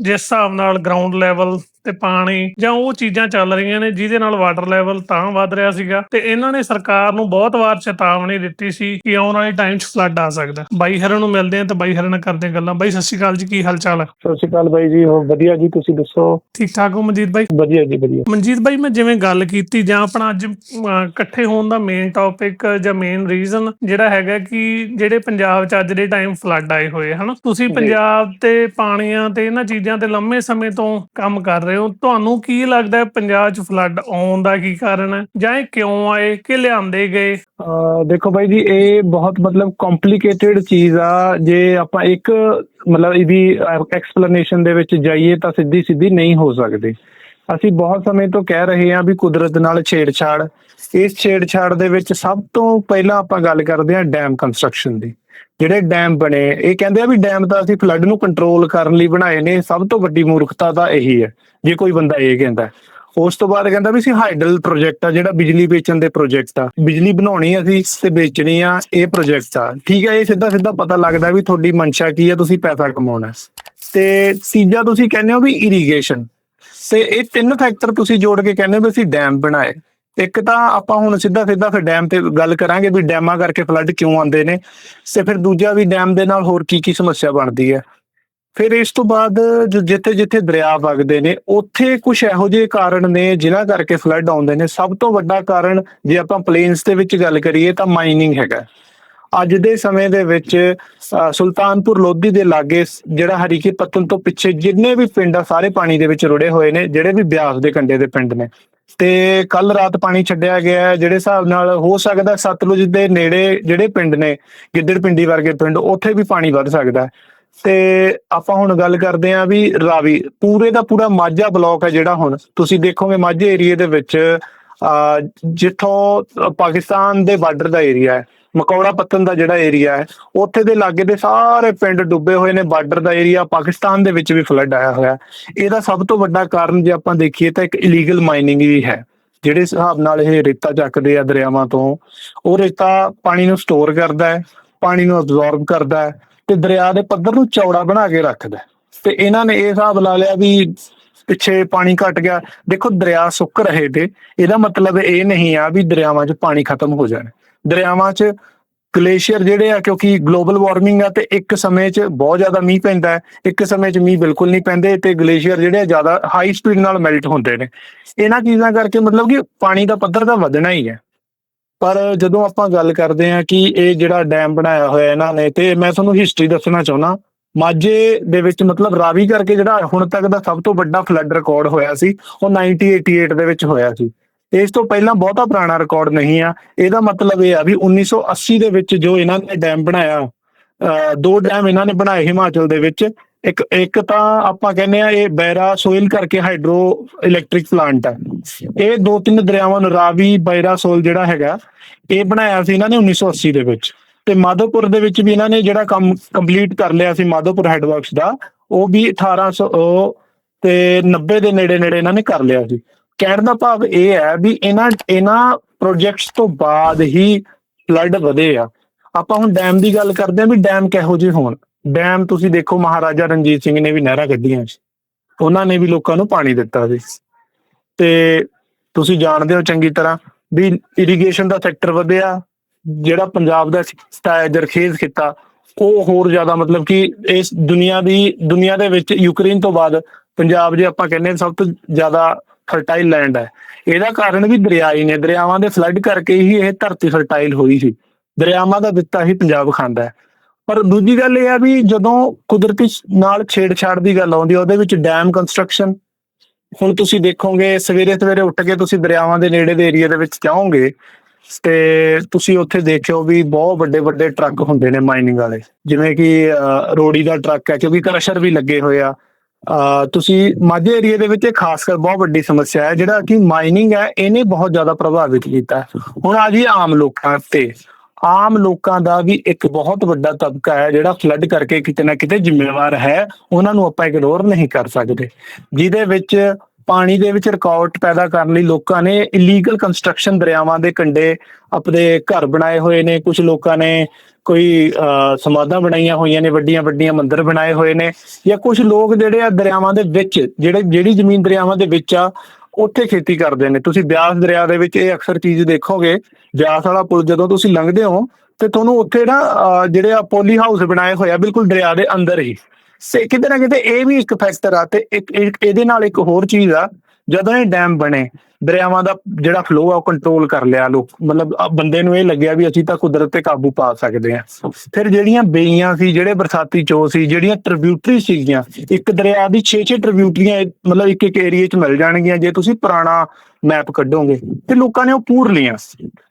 ਜਿਸ ਹਿਸਾਬ ਨਾਲ ਗਰਾਊਂਡ ਲੈਵਲ ਤੇ ਪਾਣੀ ਜਾਂ ਉਹ ਚੀਜ਼ਾਂ ਚੱਲ ਰਹੀਆਂ ਨੇ ਜਿਹਦੇ ਨਾਲ ਵਾਟਰ ਲੈਵਲ ਤਾਂ ਵੱਧ ਰਿਹਾ ਸੀਗਾ ਤੇ ਇਹਨਾਂ ਨੇ ਸਰਕਾਰ ਨੂੰ ਬਹੁਤ ਵਾਰ ਚੇਤਾਵਨੀ ਦਿੱਤੀ ਸੀ ਕਿ ਆਉਣ ਵਾਲੇ ਟਾਈਮ 'ਚ ਫਲੱਡ ਆ ਸਕਦਾ। ਬਾਈ ਹਰਨ ਨੂੰ ਮਿਲਦੇ ਆ ਤੇ ਬਾਈ ਹਰਨ ਨਾਲ ਕਰਦੇ ਗੱਲਾਂ। ਬਾਈ ਸਤਿ ਸ਼੍ਰੀ ਅਕਾਲ ਜੀ ਕੀ ਹਾਲ ਚਾਲ ਹੈ ਸਤਿ ਸ਼੍ਰੀ ਅਕਾਲ ਬਾਈ ਜੀ ਹੋ ਵਧੀਆ ਜੀ ਤੁਸੀਂ ਦੱਸੋ? ਠੀਕ ਠਾਕ ਹੋ ਮਨਜੀਤ ਬਾਈ? ਵਧੀਆ ਜੀ ਵਧੀਆ। ਮਨਜੀਤ ਬਾਈ ਮੈਂ ਜਿਵੇਂ ਗੱਲ ਕੀਤੀ ਜਾਂ ਆਪਣਾ ਅੱਜ ਇਕੱਠੇ ਹੋਣ ਦਾ ਮੇਨ ਟੌਪਿਕ ਜਾਂ ਮੇਨ ਰੀਜ਼ਨ ਜਿਹੜਾ ਹੈਗਾ ਕਿ ਜਿਹੜੇ ਪੰਜਾਬ 'ਚ ਅੱਜ ਦੇ ਟਾਈਮ ਫਲੱਡ ਆਏ ਹੋਏ ਹਨਾ? ਤੁਸੀਂ। ਪੰਜਾਬ ਤੇ ਪਾਣੀਆਂ ਤੇ ਇਹਨਾਂ ਚੀਜ਼ਾਂ ਤੇ ਲੰਮੇ ਸਮੇਂ ਤੋਂ ਕੰਮ ਕਰ ਰਹੇ ਹੋ? ਤੁਹਾਨੂੰ ਕੀ ਲੱਗਦਾ ਹੈ ਪੰਜਾਬ 'ਚ ਫਲੱਡ ਆਉਣ ਦਾ ਕੀ ਕਾਰਨ ਹੈ? ਜਾਂ ਇਹ ਕਿਉਂ ਆਏ? ਕਿ ਲਿਆਂਦੇ ਗਏ? ਦੇਖੋ ਬਾਈ ਜੀ, ਇਹ ਬਹੁਤ ਮਤਲਬ ਕੰਪਲਿਕੇਟਿਡ ਚੀਜ਼ ਆ। ਜੇ ਆਪਾਂ ਇੱਕ ਮਤਲਬ ਇਹਦੀ ਐਕਸਪਲੇਨੇਸ਼ਨ ਦੇ ਵਿੱਚ ਜਾਈਏ ਤਾਂ ਸਿੱਧੀ ਸਿੱਧੀ ਨਹੀਂ ਹੋ ਸਕਦੀ। ਅਸੀਂ ਬਹੁਤ ਸਮੇਂ ਤੋਂ ਕਹਿ ਰਹੇ ਹਾਂ ਵੀ ਕੁਦਰਤ ਨਾਲ ਛੇੜਛਾੜ। ਇਸ ਛੇੜਛਾੜ ਦੇ ਵਿੱਚ ਸਭ ਤੋਂ ਪਹਿਲਾਂ ਆਪਾਂ ਗੱਲ ਕਰਦੇ ਹਾਂ ਡੈਮ ਕੰਸਟਰਕਸ਼ਨ ਦੀ। ਜਿਹੜੇ ਡੈਮ ਬਣੇ, ਇਹ ਕਹਿੰਦੇ ਆ ਵੀ ਡੈਮ ਤਾਂ ਅਸੀਂ ਫਲੱਡ ਨੂੰ ਕੰਟਰੋਲ ਕਰਨ ਲਈ ਬਣਾਏ ਨੇ, ਸਭ ਤੋਂ ਵੱਡੀ ਮੂਰਖਤਾ ਤਾਂ ਇਹੀ ਹੈ, ਜੇ ਕੋਈ ਬੰਦਾ ਇਹ ਕਹਿੰਦਾ। ਉਸ ਤੋਂ ਬਾਅਦ ਕਹਿੰਦਾ ਵੀ ਅਸੀਂ ਹਾਈਡਲ ਪ੍ਰੋਜੈਕਟ ਆ, ਜਿਹੜਾ ਬਿਜਲੀ ਵੇਚਣ ਦੇ ਪ੍ਰੋਜੈਕਟ ਆ। ਬਿਜਲੀ ਬਣਾਉਣੀ ਅਸੀਂ ਤੇ ਵੇਚਣੀ ਆ, ਇਹ ਪ੍ਰੋਜੈਕਟ ਆ। ਠੀਕ ਹੈ ਇਹ ਸਿੱਧਾ ਸਿੱਧਾ ਪਤਾ ਲੱਗਦਾ ਵੀ ਤੁਹਾਡੀ ਮਨਸ਼ਾ ਕੀ ਆ, ਤੁਸੀਂ ਪੈਸਾ ਕਮਾਉਣਾ। ਤੇ ਤੀਜਾ ਤੁਸੀਂ ਕਹਿੰਦੇ ਹੋ ਵੀ ਇਰੀਗੇਸ਼ਨ ਤੇ ਇਹ ਤਿੰਨ ਫੈਕਟਰ ਤੁਸੀਂ ਜੋੜ ਕੇ ਕਹਿੰਦੇ ਹੋ ਵੀ ਅਸੀਂ ਡੈਮ ਬਣਾਏ। ਇੱਕ ਤਾਂ ਆਪਾਂ ਹੁਣ ਸਿੱਧਾ ਸਿੱਧਾ ਫਿਰ ਡੈਮ ਤੇ ਗੱਲ ਕਰਾਂਗੇ ਵੀ ਡੈਮਾਂ ਕਰਕੇ ਫਲੱਡ ਕਿਉਂ ਆਉਂਦੇ ਨੇ ਤੇ ਫਿਰ ਦੂਜਾ ਵੀ ਡੈਮ ਦੇ ਨਾਲ ਹੋਰ ਕੀ ਕੀ ਸਮੱਸਿਆ ਬਣਦੀ ਹੈ। ਫਿਰ ਇਸ ਤੋਂ ਬਾਅਦ ਜਿੱਥੇ ਜਿੱਥੇ ਦਰਿਆ ਵਗਦੇ ਨੇ, ਉੱਥੇ ਕੁਝ ਇਹੋ ਜਿਹੇ ਕਾਰਨ ਨੇ ਜਿਨ੍ਹਾਂ ਕਰਕੇ ਫਲੱਡ ਆਉਂਦੇ ਨੇ। ਸਭ ਤੋਂ ਵੱਡਾ ਕਾਰਨ ਜੇ ਆਪਾਂ ਪਲੇਨਸ ਦੇ ਵਿੱਚ ਗੱਲ ਕਰੀਏ ਤਾਂ ਮਾਈਨਿੰਗ ਹੈਗਾ। ਅੱਜ ਦੇ ਸਮੇਂ ਦੇ ਵਿੱਚ ਸੁਲਤਾਨਪੁਰ ਲੋਧੀ ਦੇ ਲਾਗੇ ਜਿਹੜਾ ਹਰੀਕੇ ਪੱਤਨ ਤੋਂ ਪਿੱਛੇ ਜਿੰਨੇ ਵੀ ਪਿੰਡ ਆ, ਸਾਰੇ ਪਾਣੀ ਦੇ ਵਿੱਚ ਰੁੜੇ ਹੋਏ ਨੇ, ਜਿਹੜੇ ਵੀ ਬਿਆਸ ਦੇ ਕੰਢੇ ਦੇ ਪਿੰਡ ਨੇ। ਤੇ ਕੱਲ ਰਾਤ ਪਾਣੀ ਛੱਡਿਆ ਗਿਆ ਹੈ, ਜਿਹੜੇ ਹਿਸਾਬ ਨਾਲ ਹੋ ਸਕਦਾ ਸਤਲੁਜ ਦੇ ਨੇੜੇ ਜਿਹੜੇ ਪਿੰਡ ਨੇ ਗਿੱਦੜ ਪਿੰਡੀ ਵਰਗੇ ਪਿੰਡ ਉੱਥੇ ਵੀ ਪਾਣੀ ਵੱਧ ਸਕਦਾ ਹੈ। ਤੇ ਆਪਾਂ ਹੁਣ ਗੱਲ ਕਰਦੇ ਆਂ ਵੀ ਰਾਵੀ ਪੂਰੇ ਦਾ ਪੂਰਾ ਮਾਝਾ ਬਲਾਕ ਹੈ ਜਿਹੜਾ ਹੁਣ ਤੁਸੀਂ ਦੇਖੋਗੇ ਮਾਝੇ ਏਰੀਏ ਦੇ ਵਿੱਚ ਜਿੱਥੋਂ ਪਾਕਿਸਤਾਨ ਦੇ ਬਾਰਡਰ ਦਾ ਏਰੀਆ ਹੈ, ਮਕੌੜਾ ਪੱਤਨ ਦਾ ਜਿਹੜਾ ਏਰੀਆ ਹੈ, ਉੱਥੇ ਦੇ ਲਾਗੇ ਦੇ ਸਾਰੇ ਪਿੰਡ ਡੁੱਬੇ ਹੋਏ ਨੇ ਬਾਰਡਰ ਦਾ ਏਰੀਆ ਪਾਕਿਸਤਾਨ ਦੇ ਵਿੱਚ ਵੀ ਫਲੱਡ ਆਇਆ ਹੋਇਆ ਇਹਦਾ ਸਭ ਤੋਂ ਵੱਡਾ ਕਾਰਨ ਜੇ ਆਪਾਂ ਦੇਖੀਏ ਤਾਂ ਇੱਕ ਇਲੀਗਲ ਮਾਈਨਿੰਗ ਵੀ ਹੈ, ਜਿਹੜੇ ਹਿਸਾਬ ਨਾਲ ਇਹ ਰੇਤਾ ਚੱਕਦੇ ਆ ਦਰਿਆਵਾਂ ਤੋਂ, ਉਹ ਰੇਤਾ ਪਾਣੀ ਨੂੰ ਸਟੋਰ ਕਰਦਾ ਹੈ, ਪਾਣੀ ਨੂੰ ਅਬਜ਼ੌਰਬ ਕਰਦਾ ਹੈ ਤੇ ਦਰਿਆ ਦੇ ਪੱਧਰ ਨੂੰ ਚੌੜਾ ਬਣਾ ਕੇ ਰੱਖਦਾ ਹੈ। ਤੇ ਇਹਨਾਂ ਨੇ ਇਹ ਹਿਸਾਬ ਲਾ ਲਿਆ ਵੀ ਪਿੱਛੇ ਪਾਣੀ ਘਟ ਗਿਆ। ਦੇਖੋ, ਦਰਿਆ ਸੁੱਕ ਰਹੇ ਤੇ ਇਹਦਾ ਮਤਲਬ ਇਹ ਨਹੀਂ ਆ ਵੀ ਦਰਿਆਵਾਂ 'ਚ ਪਾਣੀ ਖਤਮ ਹੋ ਜਾਣਾ। ਦਰਿਆਵਾਂ 'ਚ ਗਲੇਸ਼ੀਅਰ ਜਿਹੜੇ ਆ, ਕਿਉਂਕਿ ਗਲੋਬਲ ਵਾਰਮਿੰਗ ਆ ਤੇ ਇੱਕ ਸਮੇਂ 'ਚ ਬਹੁਤ ਜ਼ਿਆਦਾ ਮੀਂਹ ਪੈਂਦਾ ਹੈ। ਇੱਕ ਸਮੇਂ 'ਚ ਮੀਂਹ ਬਿਲਕੁਲ ਨਹੀਂ ਪੈਂਦੇ ਤੇ ਗਲੇਸ਼ੀਅਰ ਜਿਹੜੇ ਆ ਜ਼ਿਆਦਾ ਹਾਈ ਸਪੀਡ ਨਾਲ ਮੈਲਟ ਹੁੰਦੇ ਨੇ। ਇਹਨਾਂ ਚੀਜ਼ਾਂ ਕਰਕੇ ਮਤਲਬ ਕਿ ਪਾਣੀ ਦਾ ਪੱਧਰ ਤਾਂ ਵਧਣਾ ਹੀ ਹੈ। ਪਰ ਜਦੋਂ ਆਪਾਂ ਗੱਲ ਕਰਦੇ ਹਾਂ ਕਿ ਇਹ ਜਿਹੜਾ ਡੈਮ ਬਣਾਇਆ ਹੋਇਆ ਇਹਨਾਂ ਨੇ ਤੇ ਮੈਂ ਤੁਹਾਨੂੰ ਹਿਸਟਰੀ ਦੱਸਣਾ ਚਾਹੁੰਦਾ ਮਾਝੇ ਦੇ ਵਿੱਚ ਮਤਲਬ ਰਾਵੀ ਕਰਕੇ ਜਿਹੜਾ ਹੁਣ ਤੱਕ ਦਾ ਸਭ ਤੋਂ ਵੱਡਾ ਫਲੱਡ ਰਿਕਾਰਡ ਹੋਇਆ ਸੀ, ਉਹ 1988 ਦੇ ਵਿੱਚ ਹੋਇਆ ਸੀ। ਇਸ ਤੋਂ ਪਹਿਲਾਂ ਬਹੁਤਾ ਪੁਰਾਣਾ ਰਿਕਾਰਡ ਨਹੀਂ ਆ। ਇਹਦਾ ਮਤਲਬ ਇਹ ਆ ਵੀ 1980 ਦੇ ਵਿੱਚ ਜੋ ਇਹਨਾਂ ਨੇ ਡੈਮ ਬਣਾਇਆ, ਅਹ ਦੋ ਡੈਮ ਇਹਨਾਂ ਨੇ ਬਣਾਏ ਹਿਮਾਚਲ ਦੇ ਵਿੱਚ। ਇੱਕ ਇੱਕ ਤਾਂ ਆਪਾਂ ਕਹਿੰਦੇ ਆ ਇਹ ਬੈਰਾ ਸੋਇਲ ਕਰਕੇ ਹਾਈਡਰੋ ਇਲੈਕਟ੍ਰਿਕ ਪਲਾਂਟ ਹੈ ਇਹ ਦੋ ਤਿੰਨ ਦਰਿਆਵਾਂ ਨੂੰ ਰਾਵੀ ਬੈਰਾ ਸੋਇਲ ਜਿਹੜਾ ਹੈਗਾ, ਇਹ ਬਣਾਇਆ ਸੀ ਇਹਨਾਂ ਨੇ 1980 ਦੇ ਵਿੱਚ। ਤੇ ਮਾਧੋਪੁਰ ਦੇ ਵਿੱਚ ਵੀ ਇਹਨਾਂ ਨੇ ਜਿਹੜਾ ਕੰਮ ਕੰਪਲੀਟ ਕਰ ਲਿਆ ਸੀ ਮਾਧੋਪੁਰ ਹੈਡਵਰਕਸ ਦਾ, ਉਹ ਵੀ 1800 ਉਹ ਤੇ 90 ਦੇ ਨੇੜੇ ਨੇੜੇ ਇਹਨਾਂ ਨੇ ਕਰ ਲਿਆ ਸੀ। ਕਹਿਣ ਦਾ ਭਾਵ ਇਹ ਹੈ ਵੀ ਇਹਨਾਂ ਇਹਨਾਂ ਪ੍ਰੋਜੈਕਟਸ ਤੋਂ ਬਾਅਦ ਹੀ ਫਲੱਡ ਵਧੇ ਆ। ਆਪਾਂ ਹੁਣ ਡੈਮ ਦੀ ਗੱਲ ਕਰਦੇ ਹਾਂ ਵੀ ਡੈਮ ਕਿਹੋ ਜਿਹੇ ਹੋਣ। ਡੈਮ ਤੁਸੀਂ ਦੇਖੋ ਮਹਾਰਾਜਾ ਰਣਜੀਤ ਸਿੰਘ ਨੇ ਵੀ ਨਹਿਰਾਂ ਕੱਢੀਆਂ ਸੀ। ਉਹਨਾਂ ਨੇ ਵੀ ਲੋਕਾਂ ਨੂੰ ਪਾਣੀ ਦਿੱਤਾ ਸੀ। ਤੇ ਤੁਸੀਂ ਜਾਣਦੇ ਹੋ ਚੰਗੀ ਤਰ੍ਹਾਂ ਵੀ ਇਰੀਗੇਸ਼ਨ ਦਾ ਸੈਕਟਰ ਵਧਿਆ। ਜਿਹੜਾ ਪੰਜਾਬ ਦਾ ਸਟਾਇ ਜਰਖੇਜ਼ ਕੀਤਾ, ਉਹ ਹੋਰ ਜ਼ਿਆਦਾ ਮਤਲਬ ਕਿ ਇਸ ਦੁਨੀਆ ਦੀ, ਦੁਨੀਆ ਦੇ ਵਿੱਚ ਯੂਕਰੇਨ ਤੋਂ ਬਾਅਦ ਪੰਜਾਬ ਜੇ ਆਪਾਂ ਕਹਿੰਦੇ ਸਭ ਤੋਂ ਜ਼ਿਆਦਾ ਫਰਟਾਈਲ ਲੈਂਡ ਹੈ। ਇਹਦਾ ਕਾਰਨ ਵੀ ਦਰਿਆ ਹੀ ਨੇ, ਦਰਿਆਵਾਂ ਦੇ ਫਲੱਡ ਕਰਕੇ ਹੀ ਇਹ ਧਰਤੀ ਫਰਟਾਈਲ ਹੋਈ ਸੀ। ਦਰਿਆਵਾਂ ਦਾ ਦਿੱਤਾ ਹੀ ਪੰਜਾਬ ਖਾਂਦਾ ਹੈ। ਪਰ ਦੂਜੀ ਗੱਲ ਇਹ ਆ ਵੀ ਜਦੋਂ ਕੁਦਰਤੀ ਨਾਲ ਛੇੜਛਾੜ ਦੀ ਗੱਲ ਆਉਂਦੀ ਉਹਦੇ ਵਿੱਚ ਡੈਮ ਕੰਸਟਰਕਸ਼ਨ ਹੁਣ ਤੁਸੀਂ ਦੇਖੋਗੇ ਸਵੇਰੇ ਸਵੇਰੇ ਉੱਠ ਕੇ ਤੁਸੀਂ ਦਰਿਆਵਾਂ ਦੇ ਨੇੜੇ ਦੇ ਏਰੀਆ ਦੇ ਵਿੱਚ ਜਾਓਗੇ ਤੇ ਤੁਸੀਂ ਉੱਥੇ ਦੇਖਿਓ ਵੀ ਬਹੁਤ ਵੱਡੇ ਵੱਡੇ ਟਰੱਕ ਹੁੰਦੇ ਨੇ ਮਾਈਨਿੰਗ ਵਾਲੇ। ਜਿਵੇਂ ਕਿ ਰੋੜੀ ਦਾ ਟਰੱਕ ਹੈ, ਕਿਉਂਕਿ ਕ੍ਰਸ਼ਰ ਵੀ ਲੱਗੇ ਹੋਏ ਆ। ਤੁਸੀਂ ਮਾਝੇ ਏਰੀਆ ਦੇ ਵਿੱਚ ਇਹ ਖਾਸ ਕਰ ਬਹੁਤ ਵੱਡੀ ਸਮੱਸਿਆ ਹੈ, ਜਿਹੜਾ ਕਿ ਮਾਈਨਿੰਗ ਹੈ, ਇਹਨੇ ਬਹੁਤ ਜ਼ਿਆਦਾ ਪ੍ਰਭਾਵਿਤ ਕੀਤਾ ਹੁਣ ਆ ਜੀ ਆਮ ਲੋਕਾਂ ਤੇ। ਆਮ ਲੋਕਾਂ ਦਾ ਵੀ ਇੱਕ ਬਹੁਤ ਵੱਡਾ ਤਬਕਾ ਹੈ, ਜਿਹੜਾ ਫਲੱਡ ਕਰਕੇ ਕਿਤੇ ਨਾ ਕਿਤੇ ਜ਼ਿੰਮੇਵਾਰ ਹੈ। ਉਹਨਾਂ ਨੂੰ ਆਪਾਂ ਇਗਨੋਰ ਨਹੀਂ ਕਰ ਸਕਦੇ। ਜਿਹਦੇ ਵਿੱਚ ਪਾਣੀ ਦੇ ਵਿੱਚ ਰੁਕਾਵਟ ਪੈਦਾ ਕਰਨ ਲਈ ਲੋਕਾਂ ਨੇ ਇਲੀਗਲ ਕੰਸਟਰਕਸ਼ਨ ਦਰਿਆਵਾਂ ਦੇ ਕੰਢੇ ਆਪਣੇ ਘਰ ਬਣਾਏ ਹੋਏ ਨੇ। ਕੁਝ ਲੋਕਾਂ ਨੇ ਕੋਈ ਅਹ, ਸਮਾਧਾਂ ਬਣਾਈਆਂ ਹੋਈਆਂ ਨੇ ਵੱਡੀਆਂ ਵੱਡੀਆਂ ਮੰਦਿਰ ਬਣਾਏ ਹੋਏ ਨੇ ਜਾਂ ਕੁਝ ਲੋਕ ਜਿਹੜੇ ਆ ਦਰਿਆਵਾਂ ਦੇ ਵਿੱਚ ਜਿਹੜੇ ਜਿਹੜੀ ਜ਼ਮੀਨ ਦਰਿਆਵਾਂ ਦੇ ਵਿੱਚ ਆ ਉੱਥੇ ਖੇਤੀ ਕਰਦੇ ਨੇ। ਤੁਸੀਂ ਬਿਆਸ ਦਰਿਆ ਦੇ ਵਿੱਚ ਇਹ ਅਕਸਰ ਚੀਜ਼ ਦੇਖੋਗੇ। ਬਿਆਸ ਵਾਲਾ ਪੁਲ ਜਦੋਂ ਤੁਸੀਂ ਲੰਘਦੇ ਹੋ ਤੇ ਤੁਹਾਨੂੰ ਉੱਥੇ ਨਾ ਜਿਹੜੇ ਆ ਪੋਲੀ ਹਾਊਸ ਬਣਾਏ ਹੋਏ ਆ ਬਿਲਕੁਲ ਦਰਿਆ ਦੇ ਅੰਦਰ ਹੀ। ਸੇ ਕਿਤੇ ਨਾ ਕਿਤੇ ਇਹ ਵੀ ਇੱਕ ਫੈਕਟਰ ਆ ਤੇ ਇੱਕ ਇੱਕ, ਇਹਦੇ ਨਾਲ ਇੱਕ ਹੋਰ ਚੀਜ਼ ਆ, ਜਦੋਂ ਇਹ ਡੈਮ ਬਣੇ ਦਰਿਆਵਾਂ ਦਾ ਜਿਹੜਾ ਫਲੋ ਆ ਉਹ ਕੰਟਰੋਲ ਕਰ ਲਿਆ ਲੋਕ। ਮਤਲਬ ਬੰਦੇ ਨੂੰ ਇਹ ਲੱਗਿਆ ਵੀ ਅਸੀਂ ਤਾਂ ਕੁਦਰਤ ਤੇ ਕਾਬੂ ਪਾ ਸਕਦੇ ਆ ਫਿਰ ਜਿਹੜੀਆਂ ਬੇਈਆਂ ਸੀ, ਜਿਹੜੇ ਬਰਸਾਤੀ ਚੋ ਸੀ, ਜਿਹੜੀਆਂ ਟ੍ਰਿਬਿਊਟਰੀ ਸੀਗੀਆਂ, ਇੱਕ ਦਰਿਆ ਦੀ 6-6 ਟ੍ਰਿਬਿਊਟਰੀਆਂ ਇਹ ਮਤਲਬ ਇੱਕ ਇੱਕ ਏਰੀਆ 'ਚ ਮਿਲ ਜਾਣਗੀਆਂ, ਜੇ ਤੁਸੀਂ ਪੁਰਾਣਾ ਮੈਪ ਕੱਢੋਗੇ। ਤੇ ਲੋਕਾਂ ਨੇ ਉਹ ਪੂਰ ਲਿਆ।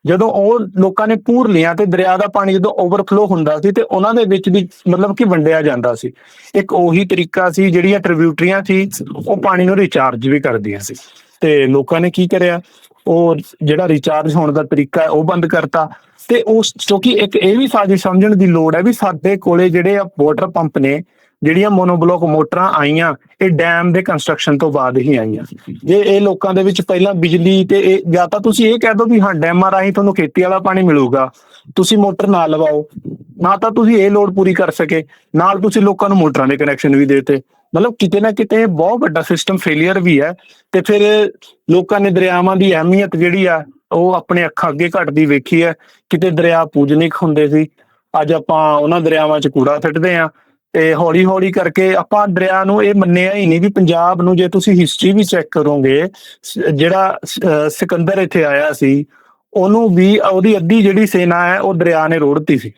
ਜਦੋਂ ਉਹ ਲੋਕਾਂ ਨੇ ਪੂਰ ਲਿਆ ਤੇ ਦਰਿਆ ਦਾ ਪਾਣੀ ਜਦੋਂ ਓਵਰਫਲੋ ਹੁੰਦਾ ਸੀ ਤੇ ਉਹਨਾਂ ਦੇ ਵਿੱਚ ਵੀ ਮਤਲਬ ਕਿ ਵੰਡਿਆ ਜਾਂਦਾ ਸੀ। ਇੱਕ ਉਹੀ ਤਰੀਕਾ ਸੀ, ਜਿਹੜੀਆਂ ਟ੍ਰਿਬਿਊਟਰੀਆਂ ਸੀ, ਉਹ ਪਾਣੀ ਨੂੰ ਰਿਚਾਰਜ ਵੀ ਕਰਦੀਆਂ ਸੀ। ਤੇ ਲੋਕਾਂ ਨੇ ਕੀ ਕਰਿਆ? ਉਹ ਜਿਹੜਾ ਰਿਚਾਰਜ ਹੋਣ ਦਾ ਤਰੀਕਾ ਹੈ, ਉਹ ਬੰਦ ਕਰਤਾ। ਤੇ ਉਸ, ਕਿਉਂਕਿ ਇੱਕ ਇਹ ਵੀ ਸਾਜ਼ਿਸ਼ ਸਮਝਣ ਦੀ ਲੋੜ ਹੈ ਵੀ ਸਾਡੇ ਕੋਲੇ ਜਿਹੜੇ ਆ ਵਾਟਰ ਪੰਪ ਨੇ, ਜਿਹੜੀਆਂ ਮੋਨੋਬਲੋਕ ਮੋਟਰਾਂ ਆਈਆਂ, ਇਹ ਡੈਮ ਦੇ ਕੰਸਟਰਕਸ਼ਨ ਤੋਂ ਬਾਅਦ ਹੀ ਆਈਆਂ। ਜੇ ਇਹ ਲੋਕਾਂ ਦੇ ਵਿੱਚ ਪਹਿਲਾਂ ਬਿਜਲੀ ਤੇ ਇਹ, ਜਾਂ ਤਾਂ ਤੁਸੀਂ ਇਹ ਕਹਿ ਦਿਓ ਵੀ ਹਾਂ ਡੈਮਾਂ ਰਾਹੀਂ ਤੁਹਾਨੂੰ ਖੇਤੀ ਵਾਲਾ ਪਾਣੀ ਮਿਲੂਗਾ, ਤੁਸੀਂ ਮੋਟਰ ਨਾ ਲਵਾਓ, ਨਾ ਤਾਂ ਤੁਸੀਂ ਇਹ ਲੋਡ ਪੂਰੀ ਕਰ ਸਕੇ, ਨਾਲ ਤੁਸੀਂ ਲੋਕਾਂ ਨੂੰ ਮੋਟਰਾਂ ਦੇ ਕਨੈਕਸ਼ਨ ਵੀ ਦੇਤੇ। ਮਤਲਬ ਕਿਤੇ ਨਾ ਕਿਤੇ ਬਹੁਤ ਵੱਡਾ ਸਿਸਟਮ ਫੇਲਿਅਰ ਵੀ ਹੈ ਤੇ ਫਿਰ ਲੋਕਾਂ ਨੇ ਦਰਿਆਵਾਂ ਦੀ ਅਹਿਮੀਅਤ ਜਿਹੜੀ ਆ, ਉਹ ਆਪਣੇ ਅੱਖਾਂ ਅੱਗੇ ਘਟਦੀ ਵੇਖੀ ਹੈ। ਕਿਤੇ ਦਰਿਆ ਪੂਜਨਿਕ ਹੁੰਦੇ ਸੀ, ਅੱਜ ਆਪਾਂ ਉਹਨਾਂ ਦਰਿਆਵਾਂ 'ਚ ਕੂੜਾ ਸਿੱਟਦੇ ਆ ਤੇ ਹੌਲੀ ਹੌਲੀ ਕਰਕੇ ਆਪਾਂ ਦਰਿਆ ਨੂੰ ਇਹ ਮੰਨਿਆ ਹੀ ਨਹੀਂ ਵੀ ਪੰਜਾਬ ਨੂੰ ਜੇ ਤੁਸੀਂ ਹਿਸਟਰੀ ਵੀ ਚੈੱਕ ਕਰੋਗੇ ਜਿਹੜਾ ਸਿਕੰਦਰ ਇੱਥੇ ਆਇਆ ਸੀ, ਉਹਨੂੰ ਵੀ, ਉਹਦੀ ਅੱਧੀ ਜਿਹੜੀ ਸੈਨਾ ਹੈ, ਉਹ ਦਰਿਆ ਨੇ ਰੋੜਤੀ ਸੀ।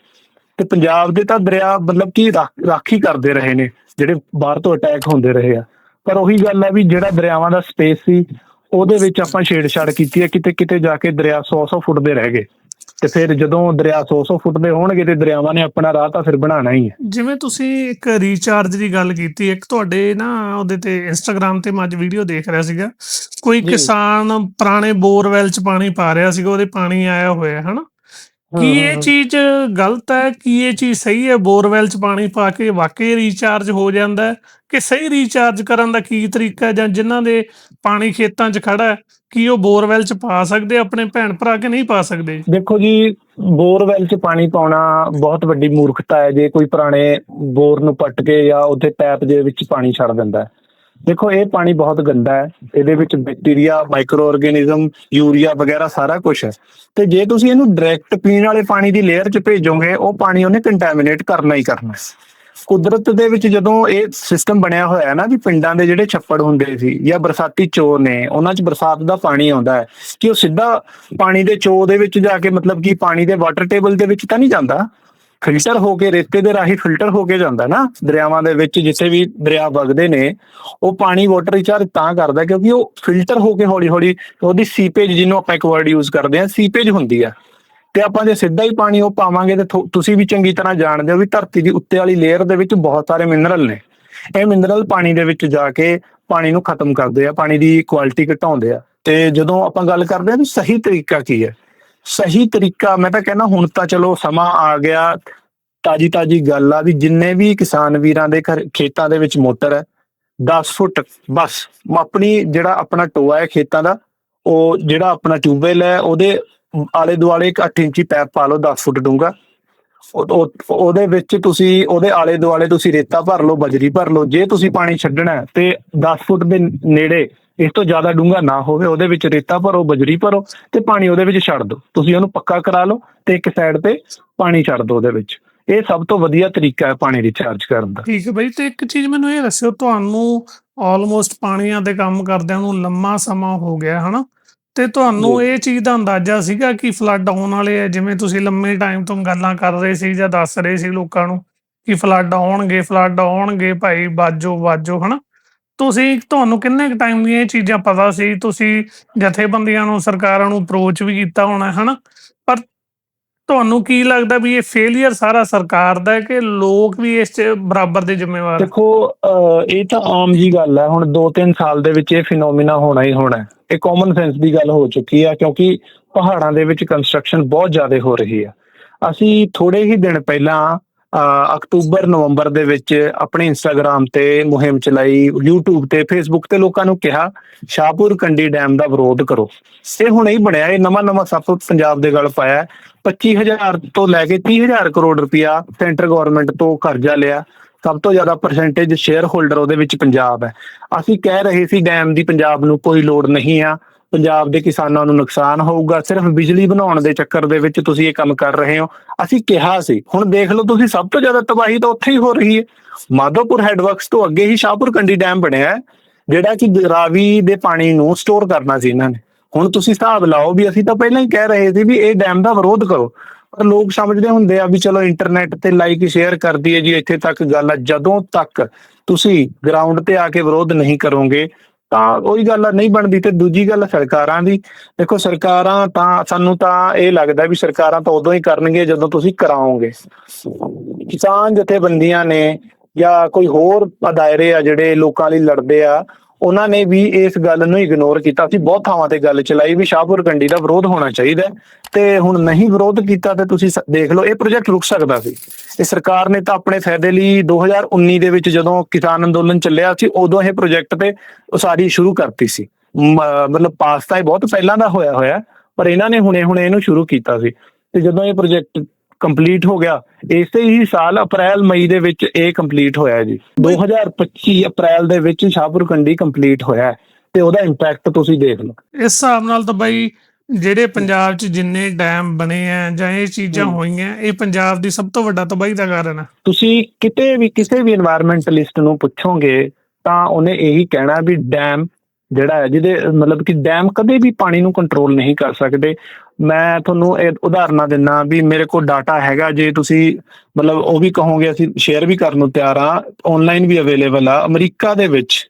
ਤੇ ਪੰਜਾਬ ਦੇ ਤਾਂ ਦਰਿਆ ਮਤਲਬ ਕਿ ਰਾਖ- ਕਰਦੇ ਰਹੇ ਨੇ ਜਿਹੜੇ ਬਾਹਰ ਤੋਂ ਅਟੈਕ ਹੁੰਦੇ ਰਹੇ ਆ। ਪਰ ਉਹੀ ਗੱਲ ਹੈ ਵੀ ਜਿਹੜਾ ਦਰਿਆਵਾਂ ਦਾ ਸਪੇਸ ਸੀ ਉਹਦੇ ਵਿੱਚ ਆਪਾਂ ਛੇੜਛਾੜ ਕੀਤੀ ਹੈ ਕਿਤੇ ਕਿਤੇ ਜਾ ਕੇ ਦਰਿਆ 100-100 ਫੁੱਟ ਦੇ ਰਹਿ ਗਏ। ਤੇ ਫਿਰ ਜਦੋਂ ਦਰਿਆ 100-100 ਫੁੱਟ ਦੇ ਹੋਣਗੇ ਤੇ ਦਰਿਆਵਾਂ ਨੇ ਆਪਣਾ ਰਾਹ ਤਾਂ ਫਿਰ ਬਣਾਉਣਾ ਹੀ ਹੈ ਜਿਵੇਂ ਤੁਸੀਂ ਇੱਕ ਰੀਚਾਰਜ ਦੀ ਗੱਲ ਕੀਤੀ ਇੱਕ ਤੁਹਾਡੇ ਨਾ ਉਹਦੇ ਤੇ ਇੰਸਟਾਗ੍ਰam ਤੇ ਮੈਂ ਅੱਜ ਵੀਡੀਓ ਦੇਖ ਰਿਹਾ ਸੀਗਾ। ਕੋਈ। ਕਿਸਾਨ ਪੁਰਾਣੇ ਬੋਰਵੈਲ ਚ ਪਾਣੀ ਪਾ ਰਿਹਾ ਸੀਗਾ ਉਹਦੇ ਪਾਣੀ ਆਇਆ ਹੋਇਆ ਹੈ ਹਨਾ? ਕੀ ਇਹ ਚੀਜ਼ ਗਲਤ ਹੈ? ਕੀ ਇਹ ਚੀਜ਼ ਸਹੀ ਹੈ? ਬੋਰਵੈਲ ਚ ਪਾਣੀ ਪਾ ਕੇ ਵਾਕਈ ਰੀਚਾਰਜ ਹੋ ਜਾਂਦਾ ਹੈ? ਕਿ ਸਹੀ ਰੀਚਾਰਜ ਕਰਨ ਦਾ ਕੀ ਤਰੀਕਾ ਹੈ? ਜਾਂ ਜਿਨ੍ਹਾਂ ਦੇ ਪਾਣੀ ਖੇਤਾਂ 'ਚ ਖੜਾ ਹੈ ਕੀ ਉਹ ਬੋਰਵੈਲ ਚ ਪਾ ਸਕਦੇ ਆਪਣੇ ਭੈਣ ਭਰਾ ਕਿ ਨਹੀਂ ਪਾ ਸਕਦੇ? ਦੇਖੋ ਜੀ ਬੋਰਵੈਲ 'ਚ ਪਾਣੀ ਪਾਉਣਾ ਬਹੁਤ ਵੱਡੀ ਮੂਰਖਤਾ ਹੈ। ਜੇ ਕੋਈ ਪੁਰਾਣੇ ਬੋਰ ਨੂੰ ਪੱਟ ਕੇ ਜਾਂ ਉੱਥੇ ਪੈਪ ਦੇ ਵਿੱਚ ਪਾਣੀ ਛੱਡ ਦਿੰਦਾ ਹੈ ਦੇਖੋ, ਇਹ ਪਾਣੀ ਬਹੁਤ ਗੰਦਾ ਹੈ। ਇਹਦੇ ਵਿੱਚ ਬੈਕਟੀਰੀਆ ਮਾਈਕਰੋ ਆਰਗੇਨਿਜ਼ਮ ਯੂਰੀਆ ਵਗੈਰਾ ਸਾਰਾ ਕੁਝ ਹੈ। ਤੇ ਜੇ ਤੁਸੀਂ ਇਹਨੂੰ ਡਾਇਰੈਕਟ ਪੀਣ ਵਾਲੇ ਪਾਣੀ ਦੀ ਲੇਅਰ 'ਚ ਭੇਜੋਗੇ, ਉਹ ਪਾਣੀ ਉਹਨੇ ਕੰਟੈਮੀਨੇਟ ਕਰਨਾ ਹੀ ਕਰਨਾ। ਕੁਦਰਤ ਦੇ ਵਿੱਚ ਜਦੋਂ ਇਹ ਸਿਸਟਮ ਬਣਿਆ ਹੋਇਆ ਹੈ ਨਾ ਵੀ ਪਿੰਡਾਂ ਦੇ ਜਿਹੜੇ ਛੱਪੜ ਹੁੰਦੇ ਸੀ ਜਾਂ ਬਰਸਾਤੀ ਚੋਰ ਨੇ, ਉਹਨਾਂ 'ਚ ਬਰਸਾਤ ਦਾ ਪਾਣੀ ਆਉਂਦਾ ਹੈ, ਕਿ ਉਹ ਸਿੱਧਾ ਪਾਣੀ ਦੇ ਚੋ ਦੇ ਵਿੱਚ ਜਾ ਕੇ ਮਤਲਬ ਕਿ ਪਾਣੀ ਦੇ ਵਾਟਰ ਟੇਬਲ ਦੇ ਵਿੱਚ ਤਾਂ ਨਹੀਂ ਜਾਂਦਾ? ਫਿਲਟਰ ਹੋ ਕੇ, ਰੇਤੇ ਦੇ ਰਾਹੀਂ ਫਿਲਟਰ ਹੋ ਕੇ ਜਾਂਦਾ ਨਾ, ਦਰਿਆਵਾਂ ਦੇ ਵਿੱਚ ਜਿੱਥੇ ਵੀ ਦਰਿਆ ਵਗਦੇ ਨੇ, ਉਹ ਪਾਣੀ ਵਾਟਰ ਰਿਚਾਰਜ ਤਾਂ ਕਰਦਾ ਕਿਉਂਕਿ ਉਹ ਫਿਲਟਰ ਹੋ ਕੇ ਹੌਲੀ ਹੌਲੀ ਉਹਦੀ ਸੀਪੇਜ ਜਿਹਨੂੰ ਆਪਾਂ ਇੱਕ ਵਰਡ ਯੂਜ਼ ਕਰਦੇ ਹਾਂ ਸੀਪੇਜ ਹੁੰਦੀ ਆ। ਤੇ ਆਪਾਂ ਜੇ ਸਿੱਧਾ ਹੀ ਪਾਣੀ ਉਹ ਪਾਵਾਂਗੇ ਤੇ ਤੁਸੀਂ ਵੀ ਚੰਗੀ ਤਰ੍ਹਾਂ ਜਾਣਦੇ ਹੋ ਵੀ ਧਰਤੀ ਦੀ ਉੱਤੇ ਵਾਲੀ ਲੇਅਰ ਦੇ ਵਿੱਚ ਬਹੁਤ ਸਾਰੇ ਮਿਨਰਲ ਨੇ। ਇਹ ਮਿਨਰਲ ਪਾਣੀ ਦੇ ਵਿੱਚ ਜਾ ਕੇ ਪਾਣੀ ਨੂੰ ਖਤਮ ਕਰਦੇ ਆ, ਪਾਣੀ ਦੀ ਕੁਆਲਿਟੀ ਘਟਾਉਂਦੇ ਆ। ਤੇ ਜਦੋਂ ਆਪਾਂ ਗੱਲ ਕਰਦੇ ਆ ਵੀ ਸਹੀ ਤਰੀਕਾ ਕੀ ਹੈ ਸਹੀ ਤਰੀਕਾ, ਮੈਂ ਤਾਂ ਕਹਿੰਦਾ ਹੁਣ ਤਾਂ ਚਲੋ ਸਮਾਂ ਆ ਗਿਆ। ਤਾਜੀ ਤਾਜੀ ਗੱਲ ਆ ਵੀ ਜਿੰਨੇ ਵੀ ਕਿਸਾਨ ਵੀਰਾਂ ਦੇ ਘਰ, ਖੇਤਾਂ ਦੇ ਵਿੱਚ ਮੋਟਰ ਹੈ 10 ਫੁੱਟ, ਬਸ, ਆਪਣੀ ਜਿਹੜਾ ਆਪਣਾ ਟੋਆ ਹੈ ਖੇਤਾਂ ਦਾ, ਉਹ ਜਿਹੜਾ ਆਪਣਾ ਟਿਊਬਵੈਲ ਹੈ, ਉਹਦੇ ਆਲੇ ਦੁਆਲੇ ਇੱਕ 8 ਇੰਚੀ ਪੈਪ ਪਾ ਲਓ 10 ਫੁੱਟ ਡੂੰਘਾ। ਉਹਦੇ ਵਿੱਚ ਤੁਸੀਂ, ਉਹਦੇ ਆਲੇ ਦੁਆਲੇ ਤੁਸੀਂ ਰੇਤਾ ਭਰ ਲਓ, ਬਜਰੀ ਭਰ ਲਓ, ਜੇ ਤੁਸੀਂ ਪਾਣੀ ਛੱਡਣਾ ਤੇ 10 ਫੁੱਟ ਦੇ ਨੇੜੇ ਇਸ ਤੋਂ ਜ਼ਿਆਦਾ ਡੂੰਘਾ ਨਾ ਹੋਵੇ ਉਹਦੇ ਵਿੱਚ ਰੇਤਾ ਭਰੋ ਬਜਰੀ ਭਰੋ ਤੇ ਪਾਣੀ ਉਹਦੇ ਵਿੱਚ ਛੱਡ ਦਿਓ। ਤੁਸੀਂ ਉਹਨੂੰ ਪੱਕਾ ਕਰਾ ਲਓ ਤੇ ਇੱਕ ਸਾਈਡ ਤੇ ਪਾਣੀ ਛੱਡ ਦਿਓ ਉਹਦੇ ਵਿੱਚ। ਇਹ ਸਭ ਤੋਂ ਵਧੀਆ ਤਰੀਕਾ ਹੈ ਪਾਣੀ ਰਿਚਾਰਜ ਕਰਨ ਦਾ। ਠੀਕ ਹੈ ਬਾਈ ਤੇ ਇੱਕ ਚੀਜ਼ ਮੈਨੂੰ ਇਹ ਦੱਸਿਓ ਤੁਹਾਨੂੰ ਆਲਮੋਸਟ ਪਾਣੀਆਂ ਦੇ ਕੰਮ ਕਰਦਿਆਂ ਨੂੰ ਲੰਮਾ ਸਮਾਂ ਹੋ ਗਿਆ ਹਨਾ? ਤੇ ਤੁਹਾਨੂੰ। ਇਹ ਚੀਜ਼ ਦਾ ਅੰਦਾਜ਼ਾ ਸੀਗਾ ਕਿ ਫਲੱਡ ਆਉਣ ਵਾਲੇ ਆ ਜਿਵੇਂ ਤੁਸੀਂ ਲੰਮੇ ਟਾਈਮ ਤੋਂ ਗੱਲਾਂ ਕਰ ਰਹੇ ਸੀ ਜਾਂ ਦੱਸ ਰਹੇ ਸੀ ਲੋਕਾਂ ਨੂੰ ਕਿ ਫਲੱਡ ਆਉਣਗੇ ਫਲੱਡ ਆਉਣਗੇ ਭਾਈ ਬਾਜੋ ਬਾਜੋ ਹਨਾ? ਤੁਸੀਂ ਤੁਹਾਨੂੰ ਕਿੰਨੇ ਕੁ ਟਾਈਮ ਦੀਆਂ ਇਹ ਚੀਜ਼ਾਂ ਪਤਾ ਸੀ? ਤੁਸੀਂ ਜਥੇਬੰਦੀਆਂ ਨੂੰ, ਸਰਕਾਰਾਂ ਨੂੰ ਅਪਰੋਚ ਵੀ ਕੀਤਾ ਹੋਣਾ, ਹਨਾ? ਪਰ ਤੁਹਾਨੂੰ ਕੀ ਲੱਗਦਾ ਵੀ ਇਹ ਫੇਲਿਅਰ ਸਾਰਾ ਸਰਕਾਰ ਦਾ ਹੈ ਕਿ ਲੋਕ ਵੀ ਇਸ 'ਚ ਬਰਾਬਰ ਦੇ ਜ਼ਿੰਮੇਵਾਰ ਦੇਖੋ ਇਹ ਤਾਂ ਆਮ ਜੀ ਗੱਲ ਹੈ। ਹੁਣ 2-3 ਸਾਲ ਦੇ ਵਿੱਚ ਇਹ ਫਿਨੋਮੀਨਾ ਹੋਣਾ ਹੀ ਹੋਣਾ ਇਹ ਕਾਮਨ ਸੈਂਸ ਦੀ ਗੱਲ ਹੋ ਚੁੱਕੀ ਹੈ ਕਿਉਂਕਿ ਪਹਾੜਾਂ ਦੇ ਵਿੱਚ ਕੰਸਟਰਕਸ਼ਨ ਬਹੁਤ ਜ਼ਿਆਦਾ ਹੋ ਰਹੀ ਹੈ ਅਸੀਂ ਥੋੜੇ ਹੀ ਦਿਨ ਪਹਿਲਾਂ ਅਕਤੂਬਰ, ਨਵੰਬਰ ਦੇ ਵਿੱਚ ਆਪਣੇ ਇੰਸਟਾਗ੍ਰam ਤੇ ਮੁਹਿੰਮ ਚਲਾਈ, YouTube ਤੇ Facebook ਤੇ ਲੋਕਾਂ ਨੂੰ ਕਿਹਾ, ਸ਼ਾਹਪੁਰ ਕੰਡੀ ਡੈਮ ਦਾ ਵਿਰੋਧ ਕਰੋ। ਇਹ ਹੁਣ ਹੀ ਬਣਿਆ, ਇਹ ਨਵਾਂ ਨਵਾਂ ਸੱਪ ਪੰਜਾਬ ਦੇ ਗਲ ਪਾਇਆ। ਹੈ। 25000 ਤੋਂ ਲੈ ਕੇ 30000 ਕਰੋੜ ਰੁਪਇਆ ਸੈਂਟਰ ਗਵਰਨਮੈਂਟ ਤੋਂ ਕਰਜ਼ਾ ਲਿਆ। ਸਭ ਤੋਂ ਜ਼ਿਆਦਾ ਪਰਸੈਂਟੇਜ ਸ਼ੇਅਰ ਹੋਲਡਰ ਉਹਦੇ ਵਿੱਚ ਪੰਜਾਬ ਹੈ। ਅਸੀਂ ਕਹਿ ਰਹੇ ਸੀ ਡੈਮ ਦੀ ਪੰਜਾਬ ਨੂੰ ਕੋਈ ਲੋੜ ਨਹੀਂ ਆ। ਪੰਜਾਬ ਦੇ ਕਿਸਾਨਾਂ ਨੂੰ ਨੁਕਸਾਨ ਹੋਊਗਾ, ਸਿਰਫ ਬਿਜਲੀ ਬਣਾਉਣ ਦੇ ਚੱਕਰ ਦੇ ਵਿੱਚ ਤੁਸੀਂ ਇਹ ਕੰਮ ਕਰ ਰਹੇ ਹੋ। ਅਸੀਂ ਕਿਹਾ ਸੀ, ਹੁਣ ਦੇਖ ਲਓ ਤੁਸੀਂ ਸਭ ਤੋਂ ਜ਼ਿਆਦਾ ਤਬਾਹੀ ਤਾਂ ਉੱਥੇ ਹੀ ਹੋ ਰਹੀ ਹੈ। ਮਾਧੋਪੁਰ ਹੈਡਵਰਕਸ ਤੋਂ ਅੱਗੇ ਹੀ ਸ਼ਾਹਪੁਰ ਕੰਡੀ ਡੈਮ ਬਣਿਆ ਹੈ, ਜਿਹੜਾ ਕਿ ਰਾਵੀ ਦੇ ਪਾਣੀ ਨੂੰ ਸਟੋਰ ਕਰਨਾ ਸੀ ਇਹਨਾਂ ਨੇ। ਹੁਣ ਤੁਸੀਂ ਹਿਸਾਬ ਲਾਓ ਵੀ ਅਸੀਂ ਤਾਂ ਪਹਿਲਾਂ ਹੀ ਕਹਿ ਰਹੇ ਸੀ ਵੀ ਇਹ ਡੈਮ ਦਾ ਵਿਰੋਧ ਕਰੋ। ਪਰ ਲੋਕ ਸਮਝਦੇ ਹੁੰਦੇ ਆ ਵੀ ਚਲੋ ਇੰਟਰਨੈਟ ਤੇ ਲਾਈਕ ਸ਼ੇਅਰ ਕਰ ਦਈਏ ਜੀ, ਇੱਥੇ ਤੱਕ ਗੱਲ ਆ। ਜਦੋਂ ਤੱਕ ਤੁਸੀਂ ਗਰਾਊਂਡ ਤੇ ਆ ਕੇ ਵਿਰੋਧ ਨਹੀਂ ਕਰੋਗੇ ਤਾਂ ਉਹੀ ਗੱਲ ਨਹੀਂ ਬਣਦੀ ਤੇ ਦੂਜੀ ਗੱਲ ਸਰਕਾਰਾਂ ਦੀ। ਦੇਖੋ ਸਰਕਾਰਾਂ ਤਾਂ, ਸਾਨੂੰ ਤਾਂ ਇਹ ਲੱਗਦਾ ਵੀ ਸਰਕਾਰਾਂ ਤਾਂ ਉਦੋਂ ਹੀ ਕਰਨਗੇ ਜਦੋਂ ਤੁਸੀਂ ਕਰਾਓਗੇ। ਕਿਸਾਨ ਜਥੇਬੰਦੀਆਂ ਨੇ ਜਾਂ ਕੋਈ ਹੋਰ ਦਾਇਰੇ ਆ ਜਿਹੜੇ ਲੋਕਾਂ ਲਈ ਲੜਦੇ ਆ ਉਹਨਾਂ ਨੇ ਵੀ ਇਸ ਗੱਲ ਨੂੰ ਇਗਨੋਰ ਕੀਤਾ। ਸੀ ਬਹੁਤ ਥਾਵਾਂ ਤੇ ਗੱਲ ਚਲਾਈ ਵੀ ਸ਼ਾਹਪੁਰ ਕੰਡੀ ਦਾ ਵਿਰੋਧ ਹੋਣਾ ਚਾਹੀਦਾ ਤੇ ਹੁਣ ਨਹੀਂ ਵਿਰੋਧ ਕੀਤਾ ਤੇ ਤੁਸੀਂ ਦੇਖ ਲਓ, ਇਹ ਪ੍ਰੋਜੈਕਟ ਰੁਕ ਸਕਦਾ ਸੀ। ਇਹ ਸਰਕਾਰ ਨੇ ਤਾਂ ਆਪਣੇ ਫਾਇਦੇ ਲਈ 2019 ਦੇ ਵਿੱਚ ਜਦੋਂ ਕਿਸਾਨ ਅੰਦੋਲਨ ਚੱਲਿਆ ਸੀ, ਉਦੋਂ ਇਹ ਪ੍ਰੋਜੈਕਟ ਤੇ ਉਸਾਰੀ ਸ਼ੁਰੂ ਕਰਤੀ ਸੀ। ਮਤਲਬ ਪਾਸ ਤਾਂ ਇਹ ਬਹੁਤ ਪਹਿਲਾਂ ਦਾ ਹੋਇਆ ਹੋਇਆ, ਪਰ ਇਹਨਾਂ ਨੇ ਹੁਣੇ ਹੁਣੇ ਇਹਨੂੰ ਸ਼ੁਰੂ ਕੀਤਾ ਸੀ। ਤੇ ਜਦੋਂ ਇਹ ਪ੍ਰੋਜੈਕਟ ਕੰਪਲੀਟ ਹੋ ਗਿਆ। ਇਸੇ ਹੀ ਸਾਲ ਅਪ੍ਰੈਲ ਮਈ ਦੇ ਵਿੱਚ ਇਹ ਕੰਪਲੀਟ ਹੋਇਆ ਜੀ। 2025 ਅਪ੍ਰੈਲ ਦੇ ਵਿੱਚ ਸ਼ਾਹਪੁਰ ਕੰਡੀ ਕੰਪਲੀਟ ਹੋਇਆ ਤੇ ਉਹਦਾ ਇੰਪੈਕਟ ਤੁਸੀਂ ਦੇਖ ਲਓ। ਇਸ ਹਿਸਾਬ ਨਾਲ ਤਾਂ ਬਾਈ ਜਿਹੜੇ ਪੰਜਾਬ 'ਚ ਜਿੰਨੇ ਡੈਮ ਬਣੇ ਆ ਜਾਂ ਇਹ ਚੀਜ਼ਾਂ ਹੋਈਆਂ ਇਹ ਪੰਜਾਬ ਦੀ ਸਭ ਤੋਂ ਵੱਡਾ ਤਬਾਹੀ ਦਾ ਕਾਰਨ ਹੈ ਤੁਸੀਂ ਕਿਤੇ ਵੀ ਕਿਸੇ ਵੀ এনवायरमेंटਲਿਸਟ ਨੂੰ ਪੁੱਛੋਗੇ ਤਾਂ ਉਹਨੇ ਇਹੀ ਕਹਿਣਾ ਵੀ ਡੈਮ ਜਿਹੜਾ ਹੈ ਜਿਹਦੇ ਮਤਲਬ ਕਿ ਡੈਮ ਕਦੇ ਵੀ ਪਾਣੀ ਨੂੰ ਕੰਟਰੋਲ ਨਹੀਂ ਕਰ ਸਕਦੇ। ਮੈਂ ਤੁਹਾਨੂੰ ਇਹ ਉਦਾਹਰਨਾਂ ਦਿੰਨਾ ਵੀ ਮੇਰੇ ਕੋਲ ਡਾਟਾ ਹੈਗਾ ਜੇ ਤੁਸੀਂ ਮਤਲਬ ਉਹ ਵੀ ਕਹੋਗੇ ਅਸੀਂ ਸ਼ੇਅਰ ਵੀ ਕਰਨ ਨੂੰ ਤਿਆਰ ਆ ਆਨਲਾਈਨ ਵੀ ਅਵੇਲੇਬਲ ਆ। ਅਮਰੀਕਾ ਦੇ ਵਿੱਚ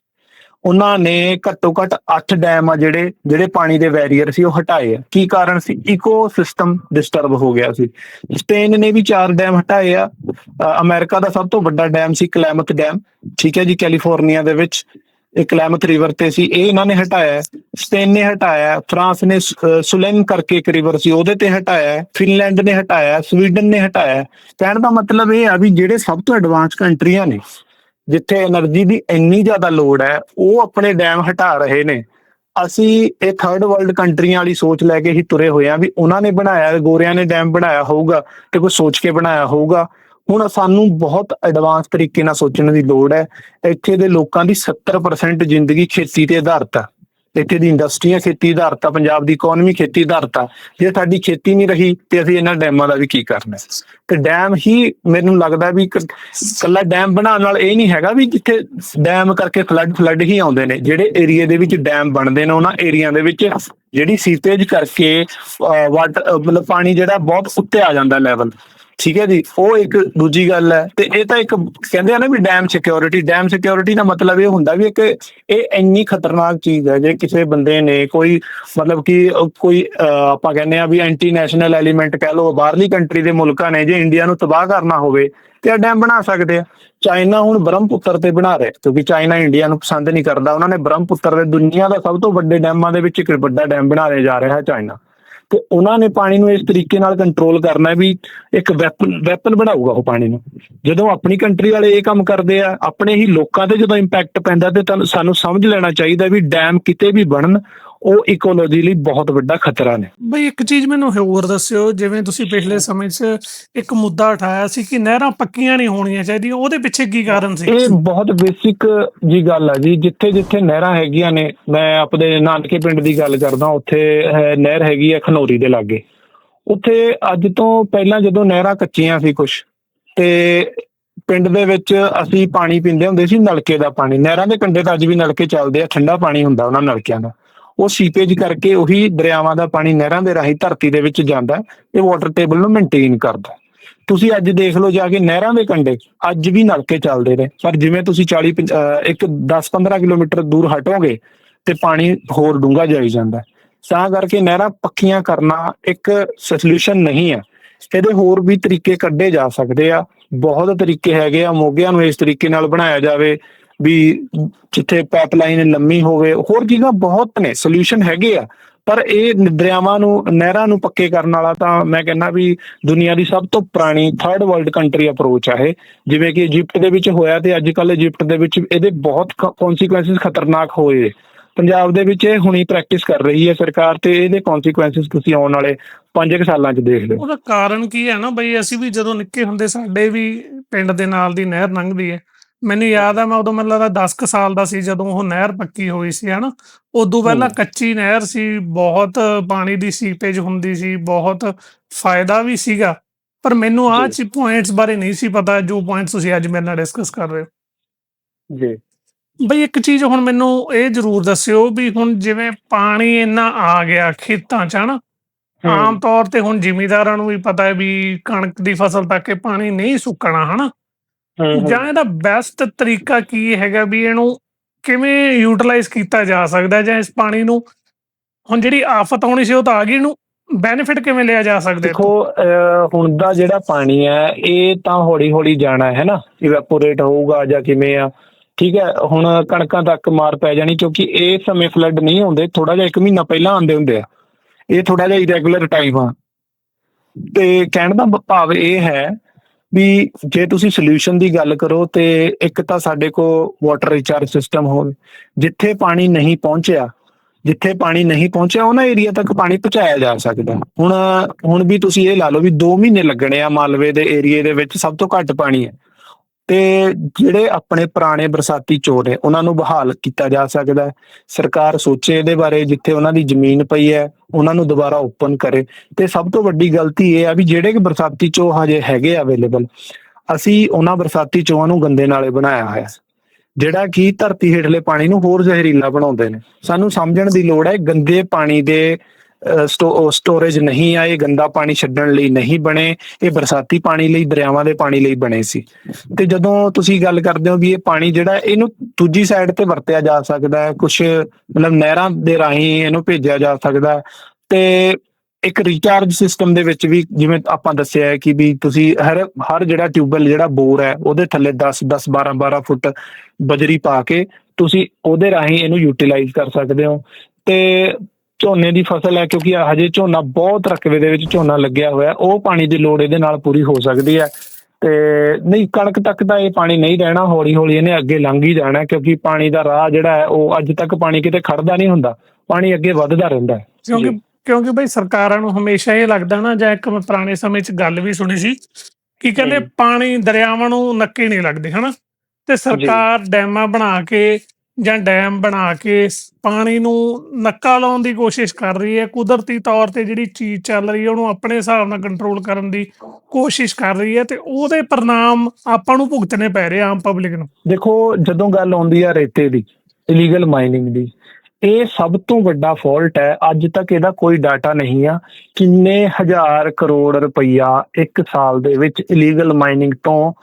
ਉਹਨਾਂ ਨੇ ਘੱਟੋ ਘੱਟ 8 ਡੈਮ ਆ ਜਿਹੜੇ ਜਿਹੜੇ ਪਾਣੀ ਦੇ ਵੈਰੀਅਰ ਸੀ ਉਹ ਹਟਾਏ ਆ। ਕੀ ਕਾਰਨ ਸੀ? ਇਕੋਸਿਸਟਮ ਡਿਸਟਰਬ ਹੋ ਗਿਆ ਸੀ। ਸਪੇਨ ਨੇ ਵੀ 4 ਡੈਮ ਹਟਾਏ ਆ। ਅ, ਅਮਰੀਕਾ ਦਾ ਸਭ ਤੋਂ ਵੱਡਾ ਡੈਮ ਸੀ ਕਲੈਮਥ ਡੈਮ ਠੀਕ ਹੈ ਜੀ ਕੈਲੀਫੋਰਨੀਆ ਦੇ ਵਿੱਚ। ਇਹ ਕਲੈਮਤ ਰਿਵਰ ਤੇ ਸੀ, ਇਹ ਇਹਨਾਂ ਨੇ ਹਟਾਇਆ। ਸਪੇਨ ਨੇ ਹਟਾਇਆ, ਫਰਾਂਸ ਨੇ ਸੁਲੇਨ ਕਰਕੇ ਇੱਕ ਰਿਵਰ ਸੀ, ਉਹਦੇ ਤੇ ਹਟਾਇਆ, ਫਿਨਲੈਂਡ ਨੇ ਹਟਾਇਆ, ਸਵੀਡਨ ਨੇ ਹਟਾਇਆ। ਕਹਿਣ ਦਾ ਮਤਲਬ ਇਹ ਆ ਵੀ ਜਿਹੜੇ ਸਭ ਤੋਂ ਐਡਵਾਂਸ ਕੰਟਰੀਆਂ ਨੇ, ਜਿੱਥੇ એનર્ਜੀ ਦੀ ਇੰਨੀ ਜ਼ਿਆਦਾ ਲੋੜ ਹੈ, ਉਹ ਆਪਣੇ ਡੈਮ ਹਟਾ ਰਹੇ ਨੇ। ਅਸੀਂ ਇਹ ਥਰਡ ਵਰਲਡ ਕੰਟਰੀਆਂ ਵਾਲੀ ਸੋਚ ਲੈ ਕੇ ਹੀ ਤੁਰੇ ਹੋਏ ਆ ਵੀ ਉਹਨਾਂ ਨੇ ਬਣਾਇਆ, ਗੋਰਿਆਂ ਨੇ ਡੈਮ ਬਣਾਇਆ ਹੋਊਗਾ ਤੇ ਕੋਈ ਸੋਚ ਕੇ ਬਣਾਇਆ ਹੋਊਗਾ। ਹੁਣ ਸਾਨੂੰ ਬਹੁਤ ਐਡਵਾਂਸ ਤਰੀਕੇ ਨਾਲ ਸੋਚਣ ਦੀ ਲੋੜ ਹੈ। ਇੱਥੇ ਦੇ ਲੋਕਾਂ ਦੀ 70% ਜ਼ਿੰਦਗੀ ਖੇਤੀ ਤੇ ਆਧਾਰਿਤ ਆ। ਇੱਥੇ ਦੀ ਇੰਡਸਟਰੀਆਂ ਖੇਤੀ ਆਧਾਰਿਤ ਆ, ਪੰਜਾਬ ਦੀ ਇਕਨੋਮੀ ਖੇਤੀ ਆਧਾਰਿਤ ਆ। ਜੇ ਸਾਡੀ ਖੇਤੀ ਨਹੀਂ ਰਹੀ ਤੇ ਅਸੀਂ ਇਹਨਾਂ ਡੈਮਾਂ ਦਾ ਵੀ ਕੀ ਕਰਨਾ ਤੇ ਡੈਮ ਹੀ ਮੈਨੂੰ ਲੱਗਦਾ ਵੀ ਕ- ਕੱਲਾ ਡੈਮ ਬਣਾਉਣ ਨਾਲ ਇਹ ਨਹੀਂ ਹੈਗਾ ਵੀ ਜਿੱਥੇ ਡੈਮ ਕਰਕੇ ਫਲੱਡ ਫਲੱਡ ਹੀ ਆਉਂਦੇ ਨੇ। ਜਿਹੜੇ ਏਰੀਆ ਦੇ ਵਿੱਚ ਡੈਮ ਬਣਦੇ ਨੇ, ਉਹਨਾਂ ਏਰੀਆ ਦੇ ਵਿੱਚ ਜਿਹੜੀ ਸੀਪੇਜ ਕਰਕੇ ਵਾਟਰ ਮਤਲਬ ਪਾਣੀ ਜਿਹੜਾ ਬਹੁਤ ਉੱਤੇ ਆ ਜਾਂਦਾ ਲੈਵਲ ਠੀਕ ਹੈ ਜੀ, ਉਹ ਇੱਕ ਦੂਜੀ ਗੱਲ ਹੈ ਤੇ ਇਹ ਤਾਂ ਇੱਕ ਕਹਿੰਦੇ ਆ ਨਾ ਵੀ ਡੈਮ ਸਿਕਿਉਰਿਟੀ ਡੈਮ ਸਿਕਿਉਰਿਟੀ ਦਾ ਮਤਲਬ ਇਹ ਹੁੰਦਾ ਵੀ ਇੱਕ ਇਹ ਇੰਨੀ ਖਤਰਨਾਕ ਚੀਜ਼ ਹੈ ਜੇ ਕਿਸੇ ਬੰਦੇ ਨੇ ਕੋਈ ਮਤਲਬ ਕਿ ਕੋਈ ਆਪਾਂ ਕਹਿੰਦੇ ਆ ਵੀ ਐਂਟੀ ਨੈਸ਼ਨਲ ਐਲੀਮੈਂਟ ਕਹਿ ਲਓ, ਬਾਹਰਲੀ ਕੰਟਰੀ ਦੇ ਮੁਲਕਾਂ ਨੇ ਜੇ ਇੰਡੀਆ ਨੂੰ ਤਬਾਹ ਕਰਨਾ ਹੋਵੇ ਤੇ ਇਹ ਡੈਮ ਬਣਾ ਸਕਦੇ ਆ। ਚਾਈਨਾ ਹੁਣ ਬ੍ਰਹਮਪੁੱਤਰ ਤੇ ਬਣਾ ਰਿਹਾ, ਕਿਉਂਕਿ ਚਾਈਨਾ ਇੰਡੀਆ ਨੂੰ ਪਸੰਦ ਨਹੀਂ ਕਰਦਾ। ਉਹਨਾਂ ਨੇ ਬ੍ਰਹਮਪੁੱਤਰ ਦੇ ਦੁਨੀਆ ਦਾ ਸਭ ਤੋਂ ਵੱਡੇ ਡੈਮਾਂ ਦੇ ਵਿੱਚ ਇੱਕ ਵੱਡਾ ਡੈਮ ਬਣਾਉਣੇ ਜਾ ਰਿਹਾ ਹੈ ਚਾਈਨਾ ਤੇ ਉਹਨਾਂ ਨੇ ਪਾਣੀ ਨੂੰ ਇਸ ਤਰੀਕੇ ਨਾਲ ਕੰਟਰੋਲ ਕਰਨਾ ਵੀ ਇੱਕ ਵੈਪਨ ਵੈਪਨ ਬਣਾਊਗਾ ਉਹ ਪਾਣੀ ਨੂੰ। ਜਦੋਂ ਆਪਣੀ ਕੰਟਰੀ ਵਾਲੇ ਇਹ ਕੰਮ ਕਰਦੇ ਆ, ਆਪਣੇ ਹੀ ਲੋਕਾਂ ਤੇ ਜਦੋਂ ਇੰਪੈਕਟ ਪੈਂਦਾ ਤੇ ਸਾਨੂੰ ਸਮਝ ਲੈਣਾ ਚਾਹੀਦਾ ਵੀ ਡੈਮ ਕਿਤੇ ਵੀ ਬਣਨ ਉਹ ਇਕੋਲੋਜੀ ਲਈ ਬਹੁਤ ਵੱਡਾ ਖਤਰਾ ਨੇ। ਬਈ ਇੱਕ ਚੀਜ਼ ਮੈਨੂੰ ਹੋਰ ਦੱਸਿਓ ਜਿਵੇਂ ਤੁਸੀਂ ਪਿਛਲੇ ਸਮੇਂ 'ਚ ਇੱਕ ਮੁੱਦਾ ਉਠਾਇਆ ਸੀ ਕਿ ਨਹਿਰਾਂ ਪੱਕੀਆਂ ਨਹੀਂ ਹੋਣੀਆਂ ਚਾਹੀਦੀਆਂ ਉਹਦੇ ਪਿੱਛੇ ਕੀ ਕਾਰਨ ਸੀ? ਇਹ ਬਹੁਤ ਬੇਸਿਕ ਜੀ ਗੱਲ ਆ ਜੀ ਜਿੱਥੇ ਜਿੱਥੇ ਨਹਿਰਾਂ ਹੈਗੀਆਂ ਨੇ ਮੈਂ ਆਪਣੇ ਨਾਨਕੇ ਪਿੰਡ ਦੀ ਗੱਲ ਕਰਦਾ ਉੱਥੇ ਹੈ ਨਹਿਰ ਹੈਗੀ ਆ ਖਨੌਰੀ ਦੇ ਲਾਗੇ। ਉੱਥੇ ਅੱਜ ਤੋਂ ਪਹਿਲਾਂ ਜਦੋਂ ਨਹਿਰਾਂ ਕੱਚੀਆਂ ਸੀ ਕੁਝ ਤੇ ਪਿੰਡ ਦੇ ਵਿੱਚ ਅਸੀਂ ਪਾਣੀ ਪੀਂਦੇ ਹੁੰਦੇ ਸੀ ਨਲਕੇ ਦਾ ਪਾਣੀ। ਨਹਿਰਾਂ ਦੇ ਕੰਢੇ ਤਾਂ ਅੱਜ ਵੀ ਨਲਕੇ ਚੱਲਦੇ ਆ ਠੰਡਾ ਪਾਣੀ ਹੁੰਦਾ ਉਹਨਾਂ ਨਲਕਿਆਂ ਦਾ। ਉਹ ਸੀਪੇਜ ਕਰਕੇ ਉਹੀ ਦਰਿਆਵਾਂ ਦਾ ਪਾਣੀ ਨਹਿਰਾਂ ਦੇ ਰਾਹੀਂ ਧਰਤੀ ਦੇ ਵਿੱਚ ਜਾਂਦਾ ਇਹ ਵਾਟਰ ਟੇਬਲ ਨੂੰ ਮੇਨਟੇਨ ਕਰਦਾ ਤੁਸੀਂ ਅੱਜ ਦੇਖ ਲਓ ਜਾ ਕੇ ਨਹਿਰਾਂ ਦੇ ਕੰਢੇ ਅੱਜ ਵੀ ਨਲਕੇ ਚੱਲਦੇ ਨੇ। ਪਰ ਜਿਵੇਂ ਤੁਸੀਂ 40 ਇੱਕ 10-15 ਕਿਲੋਮੀਟਰ ਦੂਰ ਹਟੋਗੇ ਤੇ ਪਾਣੀ ਹੋਰ ਡੂੰਘਾ ਜਾਈ ਜਾਂਦਾ ਤਾਂ ਕਰਕੇ ਨਹਿਰਾਂ ਪੱਕੀਆਂ ਕਰਨਾ ਇੱਕ ਸੋਲੂਸ਼ਨ ਨਹੀਂ ਹੈ। ਇਹਦੇ ਹੋਰ ਵੀ ਤਰੀਕੇ ਕੱਢੇ ਜਾ ਸਕਦੇ ਆ। ਬਹੁਤ ਤਰੀਕੇ ਹੈਗੇ ਆ। ਮੋਗਿਆਂ ਨੂੰ ਇਸ ਤਰੀਕੇ ਨਾਲ ਬਣਾਇਆ ਜਾਵੇ। ਵੀ ਜਿੱਥੇ ਪਾਈਪਲਾਈਨ ਲੰਮੀ ਹੋਵੇ, ਹੋਰ ਚੀਜ਼ਾਂ ਬਹੁਤ ਨੇ ਸੋਲੂਸ਼ਨ ਹੈਗੇ ਆ। ਪਰ ਇਹ ਦਰਿਆਵਾਂ ਨੂੰ, ਨਹਿਰਾਂ ਨੂੰ ਪੱਕੇ ਕਰਨ ਵਾਲਾ ਤਾਂ ਮੈਂ ਕਹਿੰਦਾ ਵੀ ਦੁਨੀਆ ਦੀ ਸਭ ਤੋਂ ਪੁਰਾਣੀ ਥਰਡ ਵਰਲਡ ਕੰਟਰੀ ਅਪਰੋਚ ਆ ਇਹ। ਜਿਵੇਂ ਕਿ ਇਜਿਪਟ ਦੇ ਵਿੱਚ ਹੋਇਆ ਤੇ ਅੱਜ ਕੱਲ ਇਜਿਪਟ ਦੇ ਵਿੱਚ ਇਹਦੇ ਬਹੁਤ ਕਨਸੀਕੁਐਂਸਸ ਖਤਰਨਾਕ ਹੋਏ ਪੰਜਾਬ ਦੇ ਵਿੱਚ ਇਹ ਹੁਣੀ ਪ੍ਰੈਕਟਿਸ ਕਰ ਰਹੀ ਹੈ ਸਰਕਾਰ ਤੇ ਇਹਦੇ ਕਨਸੀਕੁਐਂਸਸ ਤੁਸੀਂ ਆਉਣ ਵਾਲੇ 5 ਸਾਲਾਂ 'ਚ ਦੇਖ ਲਿਓ। ਉਹਦਾ ਕਾਰਨ ਕੀ ਹੈ ਨਾ ਬਈ, ਅਸੀਂ ਵੀ ਜਦੋਂ ਨਿੱਕੇ ਹੁੰਦੇ ਸਾਡੇ ਵੀ ਪਿੰਡ ਦੇ ਨਾਲ ਦੀ ਨਹਿਰ ਲੰਘਦੀ ਹੈ। ਮੈਨੂੰ ਯਾਦ ਆ ਮੈਂ ਉਦੋਂ ਮੈਨੂੰ ਲੱਗਦਾ 10 ਕੁ ਸਾਲ ਦਾ ਸੀ ਜਦੋਂ ਉਹ ਨਹਿਰ ਪੱਕੀ ਹੋਈ ਸੀ ਹਨਾ? ਉਦੋਂ ਪਹਿਲਾਂ। ਕੱਚੀ ਨਹਿਰ ਸੀ ਬਹੁਤ ਪਾਣੀ ਦੀ ਸੀਪੇਜ ਹੁੰਦੀ ਸੀ ਬਹੁਤ ਫਾਇਦਾ ਵੀ ਸੀਗਾ। ਪਰ ਮੈਨੂੰ ਆਹ। ਚ ਪੁਆਇੰਟਸ ਬਾਰੇ ਨਹੀਂ ਸੀ ਪਤਾ ਜੋ ਪੁਆਇੰਟਸ ਤੁਸੀਂ ਅੱਜ ਮੇਰੇ ਨਾਲ ਡਿਸਕਸ ਕਰ ਰਹੇ ਹੋ। ਜੀ। ਬਈ ਇੱਕ ਚੀਜ਼ ਹੁਣ ਮੈਨੂੰ ਇਹ ਜ਼ਰੂਰ ਦੱਸਿਓ ਵੀ ਹੁਣ ਜਿਵੇਂ ਪਾਣੀ ਇੰਨਾ ਆ ਗਿਆ ਖੇਤਾਂ 'ਚ ਹਨਾ? ਆਮ ਤੌਰ ਤੇ ਹੁਣ ਜ਼ਿਮੀਦਾਰਾਂ ਨੂੰ ਵੀ ਪਤਾ ਹੈ ਵੀ ਕਣਕ ਦੀ ਫਸਲ ਤੱਕ ਇਹ ਪਾਣੀ ਨਹੀਂ ਸੁੱਕਣਾ ਹਨਾ? ਜਾਂ ਇਹਦਾ ਬੈਸਟ ਤਰੀਕਾ ਕੀ ਹੈਗਾ ਵੀ ਇਹਨੂੰ ਕਿਵੇਂ ਯੂਟਿਲਾਈਜ਼ ਕੀਤਾ ਜਾ ਸਕਦਾ ਜਾਂ ਇਸ ਪਾਣੀ ਨੂੰ ਹੁਣ ਜਿਹੜੀ ਆਫਤ ਆਉਣੀ ਸੀ ਉਹ ਤਾਂ ਆ ਗਈ ਇਹਨੂੰ ਬੈਨੀਫਿਟ ਕਿਵੇਂ ਲਿਆ ਜਾ ਸਕਦਾ ਦੇਖੋ ਹੁਣ ਦਾ ਜਿਹੜਾ ਪਾਣੀ ਹੈ ਇਹ ਤਾਂ ਹੌਲੀ ਹੌਲੀ ਜਾਣਾ ਹੈ ਨਾ ਇਵੈਪੋਰੇਟ ਹੋਊਗਾ ਜਾਂ ਕਿਵੇਂ ਆ। ਠੀਕ ਹੈ ਹੁਣ ਕਣਕਾਂ ਤੱਕ ਮਾਰ ਪੈ ਜਾਣੀ ਕਿਉਂਕਿ ਇਹ ਸਮੇਂ ਫਲੱਡ ਨਹੀਂ ਹੁੰਦੇ ਥੋੜਾ ਜਿਹਾ ਇੱਕ ਮਹੀਨਾ ਪਹਿਲਾਂ ਆਉਂਦੇ ਹੁੰਦੇ ਆ। ਇਹ ਥੋੜਾ ਜਿਹਾ ਇਰੈਗੂਲਰ ਟਾਈਮ ਆ। ਤੇ ਕਹਿਣ ਦਾ ਭਾਵ ਇਹ ਹੈ ਵੀ ਜੇ ਤੁਸੀਂ ਸੋਲੂਸ਼ਨ ਦੀ ਗੱਲ ਕਰੋ ਤੇ ਇੱਕ ਤਾਂ ਸਾਡੇ ਕੋਲ ਵਾਟਰ ਰਿਚਾਰਜ ਸਿਸਟਮ ਹੋਵੇ। ਜਿੱਥੇ ਪਾਣੀ ਨਹੀਂ ਪਹੁੰਚਿਆ, ਜਿੱਥੇ ਪਾਣੀ ਨਹੀਂ ਪਹੁੰਚਿਆ, ਉਹਨਾਂ ਏਰੀਆ ਤੱਕ ਪਾਣੀ ਪਹੁੰਚਾਇਆ ਜਾ ਸਕਦਾ। ਹੁਣ ਹੁਣ ਵੀ ਤੁਸੀਂ ਇਹ ਲਾ ਲਓ ਵੀ 2 ਮਹੀਨੇ ਲੱਗਣੇ ਆ ਮਾਲਵੇ ਦੇ ਏਰੀਏ ਦੇ ਵਿੱਚ ਸਭ ਤੋਂ ਘੱਟ ਪਾਣੀ ਹੈ। ਤੇ ਜਿਹੜੇ ਆਪਣੇ ਪੁਰਾਣੇ ਬਰਸਾਤੀ ਚੋਰ ਨੇ, ਉਹਨਾਂ ਨੂੰ ਬਹਾਲ ਕੀਤਾ ਜਾ ਸਕਦਾ ਹੈ। ਸਰਕਾਰ ਸੋਚੇ ਇਹਦੇ ਬਾਰੇ, ਜਿੱਥੇ ਉਹਨਾਂ ਦੀ ਜ਼ਮੀਨ ਪਈ ਹੈ, ਉਹਨਾਂ ਨੂੰ ਦੁਬਾਰਾ ਓਪਨ ਕਰੇ। ਤੇ ਸਭ ਤੋਂ ਵੱਡੀ ਗਲਤੀ ਇਹ ਆ ਵੀ ਜਿਹੜੇ ਕਿ ਬਰਸਾਤੀ ਚੋ ਹਜੇ ਹੈਗੇ ਅਵੇਲੇਬਲ ਅਸੀਂ ਉਹਨਾਂ ਬਰਸਾਤੀ ਚੋਆਂ ਨੂੰ ਗੰਦੇ ਨਾਲੇ ਬਣਾਇਆ ਹੋਇਆ। ਜਿਹੜਾ ਕਿ ਧਰਤੀ ਹੇਠਲੇ ਪਾਣੀ ਨੂੰ ਹੋਰ ਜ਼ਹਿਰੀਲਾ ਬਣਾਉਂਦੇ ਨੇ। ਸਾਨੂੰ ਸਮਝਣ ਦੀ ਲੋੜ ਹੈ, ਗੰਦੇ ਪਾਣੀ ਦੇ ਸਟੋਰੇਜ ਨਹੀਂ ਆ ਇਹ ਗੰਦਾ ਪਾਣੀ ਛੱਡਣ ਲਈ ਨਹੀਂ ਬਣੇ, ਇਹ ਬਰਸਾਤੀ ਪਾਣੀ ਲਈ, ਦਰਿਆਵਾਂ ਦੇ ਪਾਣੀ ਲਈ ਬਣੇ ਸੀ। ਤੇ ਜਦੋਂ ਤੁਸੀਂ ਗੱਲ ਕਰਦੇ ਹੋ ਵੀ ਇਹ ਪਾਣੀ ਜਿਹੜਾ, ਇਹਨੂੰ ਦੂਜੀ ਸਾਈਡ ਤੇ ਵਰਤਿਆ ਜਾ ਸਕਦਾ ਹੈ ਕੁਝ ਮਤਲਬ ਨਹਿਰਾਂ ਦੇ ਰਾਹੀਂ ਇਹਨੂੰ ਭੇਜਿਆ ਜਾ ਸਕਦਾ ਤੇ ਇੱਕ ਰੀਚਾਰਜ ਸਿਸਟਮ ਦੇ ਵਿੱਚ ਵੀ ਜਿਵੇਂ ਆਪਾਂ ਦੱਸਿਆ ਹੈ ਕਿ ਵੀ ਤੁਸੀਂ ਹਰ ਹਰ ਜਿਹੜਾ ਟਿਊਬਲ ਜਿਹੜਾ ਬੋਰ ਹੈ, ਉਹਦੇ ਥੱਲੇ 10 10 12 12 ਫੁੱਟ ਬਜਰੀ ਪਾ ਕੇ ਤੁਸੀਂ ਉਹਦੇ ਰਾਹੀਂ ਇਹਨੂੰ ਯੂਟਿਲਾਈਜ਼ ਕਰ ਸਕਦੇ ਹੋ। ਤੇ ਝੋਨੇ ਦੀ ਫਸਲ ਹੈ ਕਿਉਂਕਿ ਹਜੇ ਝੋਨਾ ਬਹੁਤ ਰਕਬੇ ਦੇ ਵਿੱਚ ਝੋਨਾ ਲੱਗਿਆ ਹੋਇਆ ਉਹ ਪਾਣੀ ਦੀ ਲੋੜ ਇਹਦੇ ਨਾਲ ਪੂਰੀ ਹੋ ਸਕਦੀ ਹੈ। ਤੇ ਨਹੀਂ ਕਣਕ ਤੱਕ ਤਾਂ ਇਹ ਪਾਣੀ ਨਹੀਂ ਰਹਿਣਾ ਹੌਲੀ ਹੌਲੀ ਇਹਨੇ ਅੱਗੇ ਲੰਘ ਹੀ ਜਾਣਾ ਕਿਉਂਕਿ ਪਾਣੀ ਦਾ ਰਾਹ ਜਿਹੜਾ ਹੈ ਉਹ ਅੱਜ ਤੱਕ ਪਾਣੀ ਕਿਤੇ ਖੜਦਾ ਨਹੀਂ ਹੁੰਦਾ ਪਾਣੀ ਅੱਗੇ ਵੱਧਦਾ ਰਹਿੰਦਾ ਹੈ। ਕਿਉਂਕਿ ਕਿਉਂਕਿ ਬਈ ਸਰਕਾਰਾਂ ਨੂੰ ਹਮੇਸ਼ਾ ਇਹ ਲੱਗਦਾ ਨਾ ਜਾਂ ਇੱਕ ਮੈਂ ਪੁਰਾਣੇ ਸਮੇਂ 'ਚ ਗੱਲ ਵੀ ਸੁਣੀ ਸੀ ਕਿ ਕਹਿੰਦੇ। ਪਾਣੀ ਦਰਿਆਵਾਂ ਨੂੰ ਨੱਕੇ ਨਹੀਂ ਲੱਗਦੇ ਹਨਾ? ਤੇ ਸਰਕਾਰ ਡੈਮਾਂ ਬਣਾ ਕੇ ਜਾਂ ਡੈਮ ਬਣਾ ਕੇ ਪਾਣੀ ਨੂੰ ਨੱਕਾ ਲਾਉਣ ਦੀ ਕੋਸ਼ਿਸ਼ ਕਰ ਰਹੀ ਹੈ, ਕੁਦਰਤੀ ਤੌਰ ਤੇ ਜਿਹੜੀ ਚੀਜ਼ ਚੱਲ ਰਹੀ ਹੈ, ਉਹਨੂੰ ਆਪਣੇ ਹਿਸਾਬ ਨਾਲ ਕੰਟਰੋਲ ਕਰਨ ਦੀ ਕੋਸ਼ਿਸ਼ ਕਰ ਰਹੀ ਹੈ ਤੇ ਉਹਦੇ ਪਰਿਣਾਮ ਆਪਾਂ ਨੂੰ ਭੁਗਤਣੇ ਪੈ ਰਹੇ ਆਮ ਪਬਲਿਕ ਨੂੰ। ਦੇਖੋ, ਜਦੋਂ ਗੱਲ ਆਉਂਦੀ ਆ ਰੇਤੇ ਦੀ ਇਲੀਗਲ ਮਾਈਨਿੰਗ ਦੀ, ਇਹ ਸਭ ਤੋਂ ਵੱਡਾ ਫਾਲਟ ਹੈ, ਅੱਜ ਤੱਕ ਇਹਦਾ ਕੋਈ ਡਾਟਾ ਨਹੀਂ ਆ, ਕਿੰਨੇ ਹਜ਼ਾਰ ਕਰੋੜ ਰੁਪਈਆ ਇੱਕ ਸਾਲ ਦੇ ਵਿੱਚ ਇਲੀਗਲ ਮਾਈਨਿੰਗ ਤੋਂ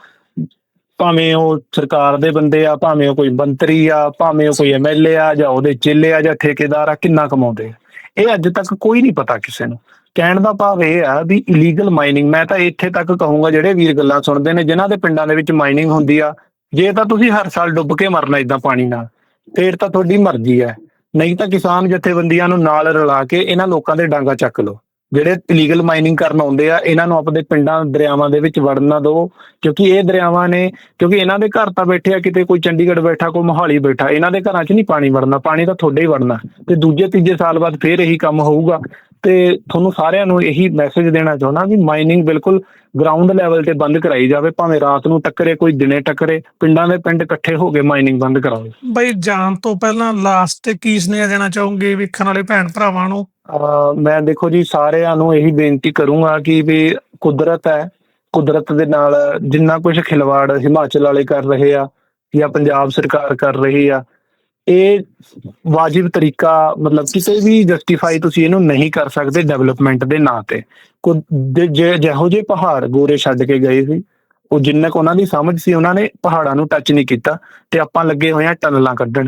ਭਾਵੇਂ ਉਹ ਸਰਕਾਰ ਦੇ ਬੰਦੇ ਆ, ਭਾਵੇਂ ਉਹ ਕੋਈ ਮੰਤਰੀ ਆ, ਭਾਵੇਂ ਉਹ ਕੋਈ ਐਮਐਲਏ ਆ ਜਾਂ ਉਹਦੇ ਚੇਲੇ ਆ ਜਾਂ ਠੇਕੇਦਾਰ ਆ, ਕਿੰਨਾ ਕਮਾਉਂਦੇ ਆ। ਇਹ ਅੱਜ ਤੱਕ ਕੋਈ ਨਹੀਂ ਪਤਾ ਕਿਸੇ ਨੂੰ। ਕਹਿਣ ਦਾ ਭਾਵ ਇਹ ਆ ਵੀ ਇਲੀਗਲ ਮਾਈਨਿੰਗ ਮੈਂ ਤਾਂ ਇੱਥੇ ਤੱਕ ਕਹੂੰਗਾ ਜਿਹੜੇ ਵੀਰ ਗੱਲਾਂ ਸੁਣਦੇ ਨੇ, ਜਿਨ੍ਹਾਂ ਦੇ ਪਿੰਡਾਂ ਦੇ ਵਿੱਚ ਮਾਈਨਿੰਗ ਹੁੰਦੀ ਆ, ਜੇ ਤਾਂ ਤੁਸੀਂ ਹਰ ਸਾਲ ਡੁੱਬ ਕੇ ਮਰਨਾ ਇਦਾਂ ਪਾਣੀ ਨਾਲ, ਫੇਰ ਤਾਂ ਤੁਹਾਡੀ ਮਰਜ਼ੀ ਹੈ। ਨਹੀਂ ਤਾਂ ਕਿਸਾਨ ਜਥੇਬੰਦੀਆਂ ਨੂੰ ਨਾਲ ਰਲਾ ਕੇ ਇਹਨਾਂ ਲੋਕਾਂ ਦੇ ਡਾਂਗਾ ਚੱਕ ਲਓ। ਜਿਹੜੇ ਇਲੀਗਲ ਮਾਈਨਿੰਗ ਕਰਨ ਆਉਂਦੇ ਆ, ਇਹਨਾਂ ਨੂੰ ਆਪਣੇ ਪਿੰਡਾਂ, ਦਰਿਆਵਾਂ ਦੇ ਵਿੱਚ ਵੜਨ ਨਾ ਦਿਓ, ਕਿਉਂਕਿ ਇਹ ਦਰਿਆਵਾਂ ਨੇ, ਕਿਉਂਕਿ ਇਹਨਾਂ ਦੇ ਘਰ ਤਾਂ ਬੈਠੇ ਆ, ਕਿਤੇ ਕੋਈ ਚੰਡੀਗੜ੍ਹ ਬੈਠਾ, ਕੋਈ ਮੋਹਾਲੀ ਬੈਠਾ, ਇਹਨਾਂ ਦੇ ਘਰਾਂ 'ਚ ਨਹੀਂ ਪਾਣੀ ਵੜਨਾ, ਪਾਣੀ ਤਾਂ ਤੁਹਾਡੇ ਹੀ ਵੜਨਾ, ਤੇ ਦੂਜੇ, ਤੀਜੇ ਸਾਲ ਬਾਅਦ ਫੇਰ ਇਹੀ ਕੰਮ ਹੋਊਗਾ। ਤੇ ਤੁਹਾਨੂੰ ਸਾਰਿਆਂ ਨੂੰ ਇਹੀ ਮੈਸੇਜ ਦੇਣਾ ਚਾਹੁੰਦਾ ਵੀ ਮਾਈਨਿੰਗ ਬਿਲਕੁਲ ਗਰਾਊਂਡ ਲੈਵਲ ਤੇ ਬੰਦ ਕਰਾਈ ਜਾਵੇ, ਭਾਵੇਂ ਰਾਤ ਨੂੰ ਟੱਕਰੇ, ਕੋਈ ਦਿਨੇ ਟੱਕਰੇ, ਪਿੰਡਾਂ ਦੇ ਪਿੰਡ ਇਕੱਠੇ ਹੋ ਕੇ ਮਾਈਨਿੰਗ ਬੰਦ ਕਰਾਓ। ਬਈ ਜਾਣ ਤੋਂ ਪਹਿਲਾਂ ਲਾਸਟ ਤੇ ਕੀ ਸੁਨੇਹਾ ਦੇਣਾ ਚਾਹੋਗੇ ਵੇਖਣ ਵਾਲੇ ਭੈਣ ਭਰਾਵਾਂ ਨੂੰ? ਮੈਂ ਦੇਖੋ ਜੀ ਸਾਰਿਆਂ ਨੂੰ ਇਹੀ ਬੇਨਤੀ ਕਰੂੰਗਾ ਕਿ ਵੀ ਕੁਦਰਤ ਹੈ, ਕੁਦਰਤ ਦੇ ਨਾਲ ਜਿੰਨਾ ਕੁਝ ਖਿਲਵਾੜ ਹਿਮਾਚਲ ਵਾਲੇ ਕਰ ਰਹੇ ਆ ਜਾਂ ਪੰਜਾਬ ਸਰਕਾਰ ਕਰ ਰਹੀ ਆ, ਇਹ ਵਾਜਿਬ ਤਰੀਕਾ ਮਤਲਬ ਕਿਸੇ ਵੀ ਜਸਟੀਫਾਈ ਤੁਸੀਂ ਇਹਨੂੰ ਨਹੀਂ ਕਰ ਸਕਦੇ ਡਿਵੈਲਪਮੈਂਟ ਦੇ ਨਾਂ ਤੇ। ਕੁ- ਜਿਹੋ ਜਿਹੇ ਪਹਾੜ ਗੋਰੇ ਛੱਡ ਕੇ ਗਏ ਸੀ ਉਹ ਜਿੰਨਾ ਕੁ ਉਹਨਾਂ ਦੀ ਸਮਝ ਸੀ, ਉਹਨਾਂ ਨੇ ਪਹਾੜਾਂ ਨੂੰ ਟੱਚ ਨਹੀਂ ਕੀਤਾ ਤੇ ਆਪਾਂ ਲੱਗੇ ਹੋਏ ਆ ਟਨਲਾਂ ਕੱਢਣ।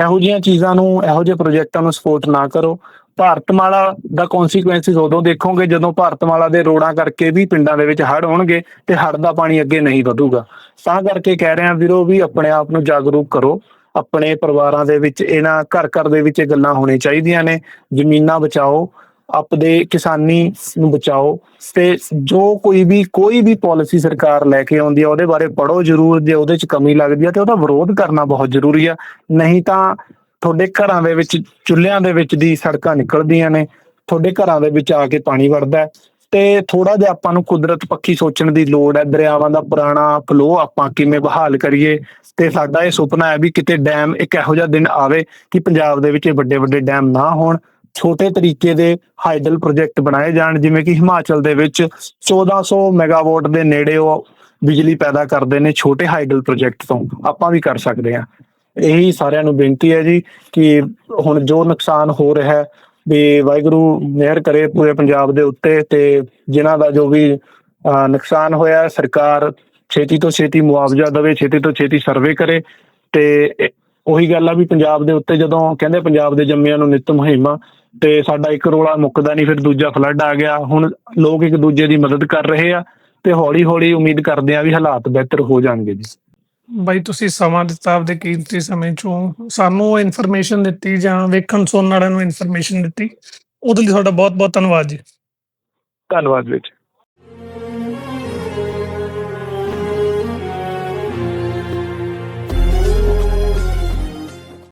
ਇਹੋ ਜਿਹੀਆਂ ਚੀਜ਼ਾਂ ਨੂੰ, ਇਹੋ ਜਿਹੇ ਪ੍ਰੋਜੈਕਟਾਂ ਨੂੰ ਸਪੋਰਟ ਨਾ ਕਰੋ। ਭਾਰਤਮਾਲਾ ਦਾ ਕਨਸੀਕੁਐਂਸਿਸ ਉਦੋਂ ਦੇਖੋਗੇ ਜਦੋਂ ਭਾਰਤਮਾਲਾ ਦੇ ਰੋੜਾਂ ਕਰਕੇ ਵੀ ਪਿੰਡਾਂ ਦੇ ਵਿੱਚ ਹੜ੍ਹ ਹੋਣਗੇ ਤੇ ਹੜ੍ਹ ਦਾ ਪਾਣੀ ਅੱਗੇ ਨਹੀਂ ਵਧੂਗਾ। ਤਾਂ ਕਰਕੇ ਕਹਿ ਰਹੇ ਆ ਵੀਰੋ ਵੀ ਆਪਣੇ ਆਪ ਨੂੰ ਜਾਗਰੂਕ ਕਰੋ। ਆਪਣੇ ਪਰਿਵਾਰਾਂ ਦੇ ਵਿੱਚ, ਇਹਨਾਂ ਘਰ ਘਰ ਦੇ ਵਿੱਚ ਇਹ ਗੱਲਾਂ ਹੋਣੀ ਚਾਹੀਦੀਆਂ ਨੇ। ਜ਼ਮੀਨਾਂ ਬਚਾਓ ਆਪਦੇ ਕਿਸਾਨੀ ਨੂੰ ਬਚਾਓ ਤੇ ਜੋ ਕੋਈ ਵੀ ਕੋਈ ਵੀ ਪਾਲਿਸੀ ਸਰਕਾਰ ਲੈ ਕੇ ਆਉਂਦੀ ਹੈ ਉਹਦੇ ਬਾਰੇ ਪੜੋ ਜ਼ਰੂਰ, ਜੇ ਉਹਦੇ 'ਚ ਕਮੀ ਲੱਗਦੀ ਹੈ ਤੇ ਉਹਦਾ ਵਿਰੋਧ ਕਰਨਾ ਬਹੁਤ ਜ਼ਰੂਰੀ ਆ। ਨਹੀਂ ਤਾਂ ਤੁਹਾਡੇ ਘਰਾਂ ਦੇ ਵਿੱਚ ਚੁੱਲ੍ਹਿਆਂ ਦੇ ਵਿੱਚ ਦੀ ਸੜਕਾਂ ਨਿਕਲਦੀਆਂ ਨੇ, ਤੁਹਾਡੇ ਘਰਾਂ ਦੇ ਵਿੱਚ ਆ ਕੇ ਪਾਣੀ ਵੜਦਾ ਤੇ ਥੋੜਾ ਜਿਹਾ ਆਪਾਂ ਨੂੰ ਕੁਦਰਤ ਪੱਖੀ ਸੋਚਣ ਦੀ ਲੋੜ ਹੈ, ਦਰਿਆਵਾਂ ਦਾ ਪੁਰਾਣਾ ਫਲੋ ਆਪਾਂ ਕਿਵੇਂ ਬਹਾਲ ਕਰੀਏ ਤੇ ਸਾਡਾ ਇਹ ਸੁਪਨਾ ਹੈ ਵੀ ਕਿਤੇ ਡੈਮ ਇੱਕ ਇਹੋ ਜਿਹਾ ਦਿਨ ਆਵੇ ਕਿ ਪੰਜਾਬ ਦੇ ਵਿੱਚ ਵੱਡੇ ਵੱਡੇ ਡੈਮ ਨਾ ਹੋਣ। ਛੋਟੇ ਤਰੀਕੇ ਦੇ ਹਾਈਡਲ ਪ੍ਰੋਜੈਕਟ ਬਣਾਏ ਜਾਣ ਜਿਵੇਂ ਕਿ ਹਿਮਾਚਲ ਦੇ ਵਿੱਚ 1400 ਮੈਗਾਵਾਟ ਦੇ ਨੇੜੇ ਉਹ ਬਿਜਲੀ ਪੈਦਾ ਕਰਦੇ ਨੇ ਛੋਟੇ ਹਾਈਡਲ ਪ੍ਰੋਜੈਕਟ ਤੋਂ। ਆਪਾਂ ਵੀ ਕਰ ਸਕਦੇ ਹਾਂ। ਇਹੀ ਸਾਰਿਆਂ ਨੂੰ ਬੇਨਤੀ ਹੈ ਜੀ ਕਿ ਹੁਣ ਜੋ ਨੁਕਸਾਨ ਹੋ ਰਿਹਾ ਹੈ ਵੀ ਵਾਹਿਗੁਰੂ ਮਿਹਰ ਕਰੇ ਪੂਰੇ ਪੰਜਾਬ ਦੇ ਉੱਤੇ ਤੇ ਜਿਨ੍ਹਾਂ ਦਾ ਜੋ ਵੀ ਅਹ, ਨੁਕਸਾਨ ਹੋਇਆ ਸਰਕਾਰ ਛੇਤੀ ਤੋਂ ਛੇਤੀ ਮੁਆਵਜ਼ਾ ਦੇਵੇ ਛੇਤੀ ਤੋਂ ਛੇਤੀ ਸਰਵੇ ਕਰੇ ਤੇ ਉਹੀ ਗੱਲ ਆ ਵੀ ਪੰਜਾਬ ਦੇ ਉੱਤੇ ਜਦੋਂ ਕਹਿੰਦੇ ਪੰਜਾਬ ਦੇ ਜੰਮਿਆਂ ਨੂੰ ਨਿਤ ਮੁਹਿੰਮ ਤੇ ਸਾਡਾ ਇੱਕ ਰੋਲਾ ਮੁੱਕਦਾ ਨਹੀਂ ਫਿਰ ਦੂਜਾ ਫਲੱਡ ਆ ਗਿਆ। ਹੁਣ ਲੋਕ ਇੱਕ ਦੂਜੇ ਦੀ ਮਦਦ ਕਰ ਰਹੇ ਆ ਤੇ ਹੌਲੀ ਹੌਲੀ ਉਮੀਦ ਕਰਦੇ ਆ ਵੀ ਹਾਲਾਤ ਬਿਹਤਰ ਹੋ ਜਾਣਗੇ ਜੀ। ਬਾਈ ਤੁਸੀਂ ਸਮਾਂ ਦਿੱਤਾ ਆਪਦੇ ਕੀਮਤੀ ਸਮੇਂ ਚੋਂ। ਸਾਨੂੰ ਇਨਫੋਰਮੇਸ਼ਨ ਦਿੱਤੀ ਜਾਂ ਵੇਖਣ ਸੁਣਨ ਵਾਲਿਆਂ ਨੂੰ ਇਨਫੋਰਮੇਸ਼ਨ ਦਿੱਤੀ। ਉਹਦੇ ਲਈ ਤੁਹਾਡਾ ਬਹੁਤ ਬਹੁਤ ਧੰਨਵਾਦ ਜੀ। ਧੰਨਵਾਦ ਵਿੱਚ